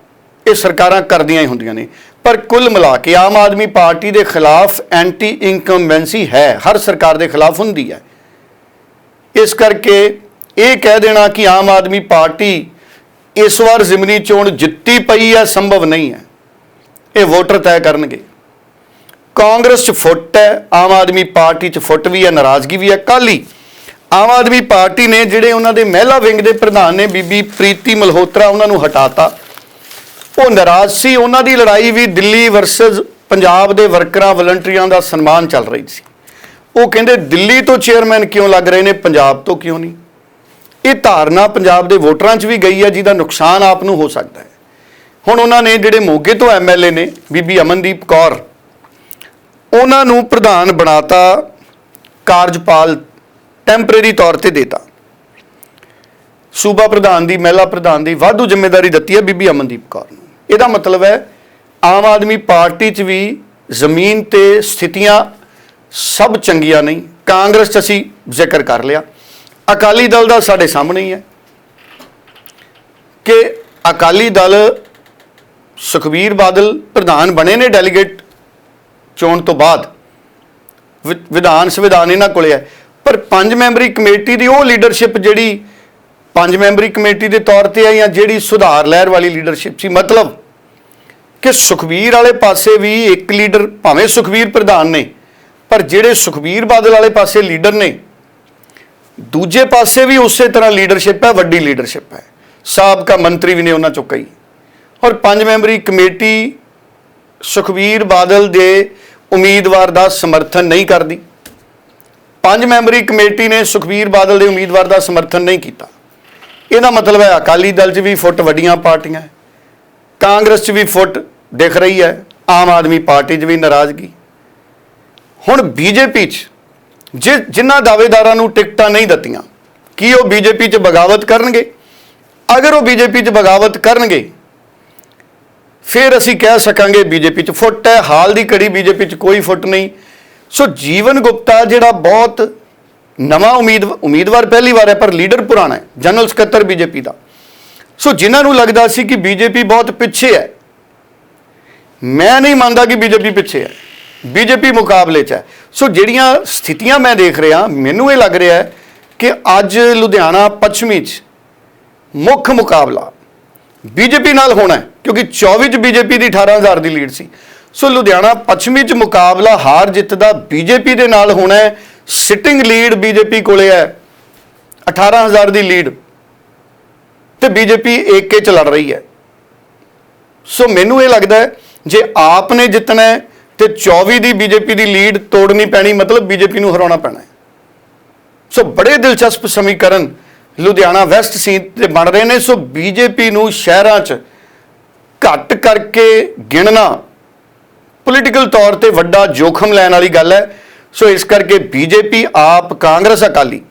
ਇਹ ਸਰਕਾਰਾਂ ਕਰਦੀਆਂ ਹੀ ਹੁੰਦੀਆਂ ਨੇ। ਪਰ ਕੁੱਲ ਮਿਲਾ ਕੇ ਆਮ ਆਦਮੀ ਪਾਰਟੀ ਦੇ ਖਿਲਾਫ ਐਂਟੀ ਇਨਕੰਬੈਂਸੀ ਹੈ, ਹਰ ਸਰਕਾਰ ਦੇ ਖਿਲਾਫ ਹੁੰਦੀ ਹੈ। ਇਸ ਕਰਕੇ ਇਹ ਕਹਿ ਦੇਣਾ ਕਿ ਆਮ ਆਦਮੀ ਪਾਰਟੀ ਇਸ ਵਾਰ ਜ਼ਿਮਨੀ ਚੋਣ ਜਿੱਤੀ ਪਈ ਹੈ, ਸੰਭਵ ਨਹੀਂ ਹੈ। ਇਹ ਵੋਟਰ ਤੈਅ ਕਰਨਗੇ। ਕਾਂਗਰਸ 'ਚ ਫੁੱਟ ਹੈ, ਆਮ ਆਦਮੀ ਪਾਰਟੀ 'ਚ ਫੁੱਟ ਵੀ ਹੈ, ਨਾਰਾਜ਼ਗੀ ਵੀ ਹੈ। ਕੱਲ੍ਹ ਹੀ ਆਮ ਆਦਮੀ ਪਾਰਟੀ ਨੇ ਜਿਹੜੇ ਉਹਨਾਂ ਦੇ ਮਹਿਲਾ ਵਿੰਗ ਦੇ ਪ੍ਰਧਾਨ ਨੇ, ਬੀਬੀ ਪ੍ਰੀਤੀ ਮਲਹੋਤਰਾ, ਉਹਨਾਂ ਨੂੰ ਹਟਾਤਾ। ਉਹ ਨਾਰਾਜ਼ ਸੀ। ਉਹਨਾਂ ਦੀ ਲੜਾਈ ਵੀ ਦਿੱਲੀ ਵਰਸਸ ਪੰਜਾਬ ਦੇ ਵਰਕਰਾਂ ਵਲੰਟੀਅਰਾਂ ਦਾ ਸਨਮਾਨ ਚੱਲ ਰਹੀ ਸੀ। ਉਹ ਕਹਿੰਦੇ, ਦਿੱਲੀ ਤੋਂ ਚੇਅਰਮੈਨ ਕਿਉਂ ਲੱਗ ਰਹੇ ਨੇ, ਪੰਜਾਬ ਤੋਂ ਕਿਉਂ ਨਹੀਂ? ਇਹ ਧਾਰਨਾ ਪੰਜਾਬ ਦੇ ਵੋਟਰਾਂ 'ਚ ਵੀ ਗਈ ਹੈ, ਜਿਹਦਾ ਨੁਕਸਾਨ ਆਪ ਨੂੰ ਹੋ ਸਕਦਾ ਹੈ। ਹੁਣ ਉਹਨਾਂ ਨੇ ਜਿਹੜੇ ਮੋਗੇ ਤੋਂ ਐਮਐਲਏ ਨੇ, ਬੀਬੀ ਅਮਨਦੀਪ ਕੌਰ, ਉਹਨਾਂ ਨੂੰ ਪ੍ਰਧਾਨ ਬਣਾਤਾ, ਕਾਰਜਪਾਲ ਟੈਂਪਰੇਰੀ ਤੌਰ ਤੇ ਦੇਤਾ। ਸੂਬਾ ਪ੍ਰਧਾਨ ਦੀ, ਮਹਿਲਾ ਪ੍ਰਧਾਨ ਦੀ ਵਾਧੂ ਜ਼ਿੰਮੇਵਾਰੀ ਦਿੱਤੀ ਹੈ ਬੀਬੀ ਅਮਨਦੀਪ ਕੌਰ ਨੂੰ। ਇਹਦਾ ਮਤਲਬ ਹੈ ਆਮ ਆਦਮੀ ਪਾਰਟੀ 'ਚ ਵੀ ਜ਼ਮੀਨ ਤੇ ਸਥਿਤੀਆਂ ਸਭ ਚੰਗੀਆਂ ਨਹੀਂ। ਕਾਂਗਰਸ 'ਚ ਅਸੀਂ ਜ਼ਿਕਰ ਕਰ ਲਿਆ। ਅਕਾਲੀ ਦਲ ਦਾ ਸਾਡੇ ਸਾਹਮਣੇ ਹੀ ਹੈ ਕਿ ਅਕਾਲੀ ਦਲ ਸੁਖਬੀਰ ਬਾਦਲ ਪ੍ਰਧਾਨ ਬਣੇ ਨੇ ਡੈਲੀਗੇਟ ਚੋਣ ਤੋਂ ਬਾਅਦ। ਵਿ- ਵਿਧਾਨ ਸੰਵਿਧਾਨ ਇਹਨਾਂ ਕੋਲੇ ਹੈ। ਪਰ ਪੰਜ ਮੈਂਬਰੀ ਕਮੇਟੀ ਦੀ ਉਹ ਲੀਡਰਸ਼ਿਪ ਜਿਹੜੀ ਪੰਜ ਮੈਂਬਰੀ ਕਮੇਟੀ ਦੇ ਤੌਰ ਤੇ ਹੈ ਜਾਂ ਜਿਹੜੀ ਸੁਧਾਰ ਲਹਿਰ ਵਾਲੀ ਲੀਡਰਸ਼ਿਪ ਸੀ। ਮਤਲਬ ਕਿ ਸੁਖਬੀਰ ਵਾਲੇ ਪਾਸੇ ਵੀ ਇੱਕ ਲੀਡਰ ਭਾਵੇਂ ਸੁਖਬੀਰ ਪ੍ਰਧਾਨ ਨੇ, ਪਰ ਜਿਹੜੇ ਸੁਖਬੀਰ ਬਾਦਲ ਵਾਲੇ ਪਾਸੇ ਲੀਡਰ ਨੇ, ਦੂਜੇ ਪਾਸੇ ਵੀ ਉਸੇ ਤਰ੍ਹਾਂ ਲੀਡਰਸ਼ਿਪ ਹੈ, ਵੱਡੀ ਲੀਡਰਸ਼ਿਪ ਹੈ। ਸਾਬਕਾ ਮੰਤਰੀ ਵੀ ਨੇ ਉਹਨਾਂ ਚੋਂ ਕਈ। ਔਰ ਪੰਜ ਮੈਂਬਰੀ ਕਮੇਟੀ ਸੁਖਬੀਰ ਬਾਦਲ ਦੇ ਉਮੀਦਵਾਰ ਦਾ ਸਮਰਥਨ ਨਹੀਂ ਕਰਦੀ। ਪੰਜ ਮੈਂਬਰੀ ਕਮੇਟੀ ਨੇ ਸੁਖਬੀਰ ਬਾਦਲ ਦੇ ਉਮੀਦਵਾਰ ਦਾ ਸਮਰਥਨ ਨਹੀਂ ਕੀਤਾ। ਇਹਦਾ ਮਤਲਬ ਹੈ ਅਕਾਲੀ ਦਲ 'ਚ ਵੀ ਫੁੱਟ ਵੱਡੀਆਂ ਪਾਰਟੀਆਂ ਕਾਂਗਰਸ 'ਚ ਵੀ ਫੁੱਟ ਦਿਖ ਰਹੀ ਹੈ। ਆਮ ਆਦਮੀ ਪਾਰਟੀ 'ਚ ਵੀ ਨਾਰਾਜ਼ਗੀ। ਹੁਣ ਬੀਜੇਪੀ 'ਚ ਜਿ ਜਿਨ੍ਹਾਂ ਦਾਅਵੇਦਾਰਾਂ ਨੂੰ ਟਿਕਟਾਂ ਨਹੀਂ ਦਿੱਤੀਆਂ, ਕੀ ਉਹ ਬੀਜੇਪੀ 'ਚ ਬਗਾਵਤ ਕਰਨਗੇ? ਅਗਰ ਉਹ ਬੀਜੇਪੀ 'ਚ ਬਗਾਵਤ ਕਰਨਗੇ, ਫਿਰ ਅਸੀਂ ਕਹਿ ਸਕਾਂਗੇ ਬੀਜੇਪੀ 'ਚ ਫੁੱਟ ਹੈ। ਹਾਲ ਦੀ ਘੜੀ ਬੀਜੇਪੀ 'ਚ ਕੋਈ ਫੁੱਟ ਨਹੀਂ। ਸੋ ਜੀਵਨ ਗੁਪਤਾ ਜਿਹੜਾ ਬਹੁਤ ਨਵਾਂ ਉਮੀਦ ਉਮੀਦਵਾਰ ਪਹਿਲੀ ਵਾਰ ਹੈ, ਪਰ ਲੀਡਰ ਪੁਰਾਣਾ ਹੈ, ਜਨਰਲ ਸਕੱਤਰ ਬੀਜੇਪੀ ਦਾ। ਸੋ ਜਿਨ੍ਹਾਂ ਨੂੰ ਲੱਗਦਾ ਸੀ ਕਿ ਬੀਜੇਪੀ ਬਹੁਤ ਪਿੱਛੇ ਹੈ, ਮੈਂ ਨਹੀਂ ਮੰਨਦਾ ਕਿ ਬੀਜੇਪੀ ਪਿੱਛੇ ਹੈ। ਬੀਜੇਪੀ ਮੁਕਾਬਲੇ 'ਚ ਹੈ। ਸੋ ਜਿਹੜੀਆਂ ਸਥਿਤੀਆਂ ਮੈਂ ਦੇਖ ਰਿਹਾ, ਮੈਨੂੰ ਇਹ ਲੱਗ ਰਿਹਾ ਹੈ ਕਿ ਅੱਜ ਲੁਧਿਆਣਾ ਪੱਛਮੀ 'ਚ ਮੁੱਖ ਮੁਕਾਬਲਾ ਬੀਜੇਪੀ ਨਾਲ ਹੋਣਾ ਕਿਉਂਕਿ 24 ਚ ਬੀਜੇਪੀ ਦੀ 18000 ਦੀ ਲੀਡ ਸੀ। ਸੋ ਲੁਧਿਆਣਾ ਪੱਛਮੀ ਚ ਮੁਕਾਬਲਾ ਹਾਰ ਜਿੱਤ ਦਾ ਬੀਜੇਪੀ ਦੇ ਨਾਲ ਹੋਣਾ ਹੈ ਸਿਟਿੰਗ ਲੀਡ ਬੀਜੇਪੀ ਕੋਲੇ ਹੈ 18000 ਦੀ ਲੀਡ ਤੇ ਬੀਜੇਪੀ ਏਕੇ ਚ ਲੜ ਰਹੀ ਹੈ। ਸੋ ਮੈਨੂੰ ਇਹ ਲੱਗਦਾ ਹੈ, ਜੇ ਆਪ ਨੇ ਜਿੱਤਣਾ ਹੈ ਤੇ 24 ਦੀ ਬੀਜੇਪੀ ਦੀ ਲੀਡ ਤੋੜਨੀ ਪੈਣੀ, ਮਤਲਬ ਬੀਜੇਪੀ ਨੂੰ ਹਰਾਉਣਾ ਪੈਣਾ ਹੈ। ਸੋ ਬੜੇ ਦਿਲਚਸਪ ਸਮੀਕਰਨ ਲੁਧਿਆਣਾ ਵੈਸਟ ਸੀਟ ਤੇ ਬਣ ਰਹੇ ਨੇ। ਸੋ ਬੀਜੇਪੀ ਨੂੰ ਸ਼ਹਿਰਾਂ 'ਚ ਘੱਟ ਕਰਕੇ ਗਿਣਨਾ ਪੋਲੀਟੀਕਲ ਤੌਰ ਤੇ ਵੱਡਾ ਜੋਖਮ ਲੈਣ ਵਾਲੀ ਗੱਲ ਹੈ। ਸੋ ਇਸ ਕਰਕੇ ਬੀਜੇਪੀ ਆਪ ਕਾਂਗਰਸ ਅਕਾਲੀ।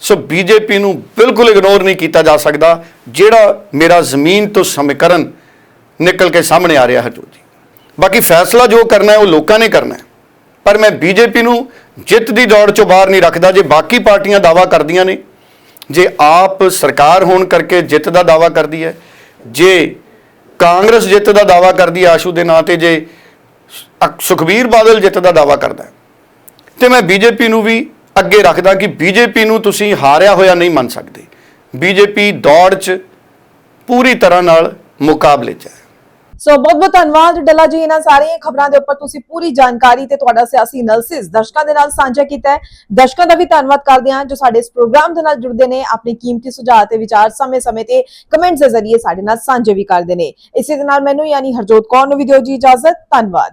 ਸੋ ਬੀਜੇਪੀ ਨੂੰ ਬਿਲਕੁਲ ਇਗਨੋਰ ਨਹੀਂ ਕੀਤਾ ਜਾ ਸਕਦਾ, ਜਿਹੜਾ ਮੇਰਾ ਜ਼ਮੀਨ ਤੋਂ ਸਮੀਕਰਨ ਨਿਕਲ ਕੇ ਸਾਹਮਣੇ ਆ ਰਿਹਾ ਹਜੂਰ ਜੀ ਬਾਕੀ ਫੈਸਲਾ ਜੋ ਕਰਨਾ ਹੈ, ਉਹ ਲੋਕਾਂ ਨੇ ਕਰਨਾ ਹੈ। ਪਰ ਮੈਂ ਬੀਜੇਪੀ ਨੂੰ ਜਿੱਤ ਦੀ ਦੌੜ ਚੋਂ ਬਾਹਰ ਨਹੀਂ ਰੱਖਦਾ, ਜੇ ਬਾਕੀ ਪਾਰਟੀਆਂ ਦਾਵਾ ਕਰਦੀਆਂ ਨੇ, ਜੇ ਆਪ ਸਰਕਾਰ ਹੋਣ ਕਰਕੇ ਜਿੱਤ ਦਾ ਦਾਵਾ ਕਰਦੀ ਹੈ, ਜੇ ਕਾਂਗਰਸ ਜਿੱਤ ਦਾ ਦਾਵਾ ਕਰਦੀ ਹੈ ਆਸ਼ੂ ਦੇ ਨਾਂ ਤੇ, ਜੇ ਸੁਖਬੀਰ ਬਾਦਲ ਜਿੱਤ ਦਾ ਦਾਵਾ ਕਰਦਾ ਹੈ। ਤੇ ਮੈਂ ਬੀਜੇਪੀ ਨੂੰ ਵੀ ਅੱਗੇ ਰੱਖਦਾ ਕਿ ਬੀਜੇਪੀ ਨੂੰ ਤੁਸੀਂ ਹਾਰਿਆ ਹੋਇਆ ਨਹੀਂ ਮੰਨ ਸਕਦੇ। ਬੀਜੇਪੀ ਦੌੜ 'ਚ ਪੂਰੀ ਤਰ੍ਹਾਂ ਨਾਲ ਮੁਕਾਬਲੇ 'ਚ ਹੈ। ਸੋ ਬਹੁਤ ਬਹੁਤ ਧੰਨਵਾਦ ਡੱਲਾ ਜੀ ਇਹਨਾਂ ਸਾਰੀਆਂ ਖਬਰਾਂ ਦੇ ਉੱਪਰ। ਤੁਸੀਂ ਪੂਰੀ ਜਾਣਕਾਰੀ ਤੇ ਤੁਹਾਡਾ ਸਿਆਸੀ ਐਨਾਲਿਸਿਸ ਦਰਸ਼ਕਾਂ ਦੇ ਨਾਲ ਸਾਂਝਾ ਕੀਤਾ ਹੈ। ਦਰਸ਼ਕਾਂ ਦਾ ਵੀ ਧੰਨਵਾਦ ਕਰਦੇ ਹਾਂ ਜੋ ਸਾਡੇ ਇਸ ਪ੍ਰੋਗਰਾਮ ਦੇ ਨਾਲ ਜੁੜਦੇ ਨੇ, ਆਪਣੇ ਕੀਮਤੀ ਸੁਝਾਅ ਤੇ ਵਿਚਾਰ ਸਮੇਂ-ਸਮੇਂ ਤੇ ਕਮੈਂਟਸ ਦੇ ਜ਼ਰੀਏ ਸਾਡੇ ਨਾਲ ਸਾਂਝੇ ਵੀ ਕਰਦੇ ਨੇ। ਇਸੇ ਦੇ ਨਾਲ ਮੈਨੂੰ ਯਾਨੀ ਹਰਜੋਤ ਕੌਰ ਨੂੰ ਵੀ ਦਿਓ ਜੀ ਇਜਾਜ਼ਤ। ਧੰਨਵਾਦ।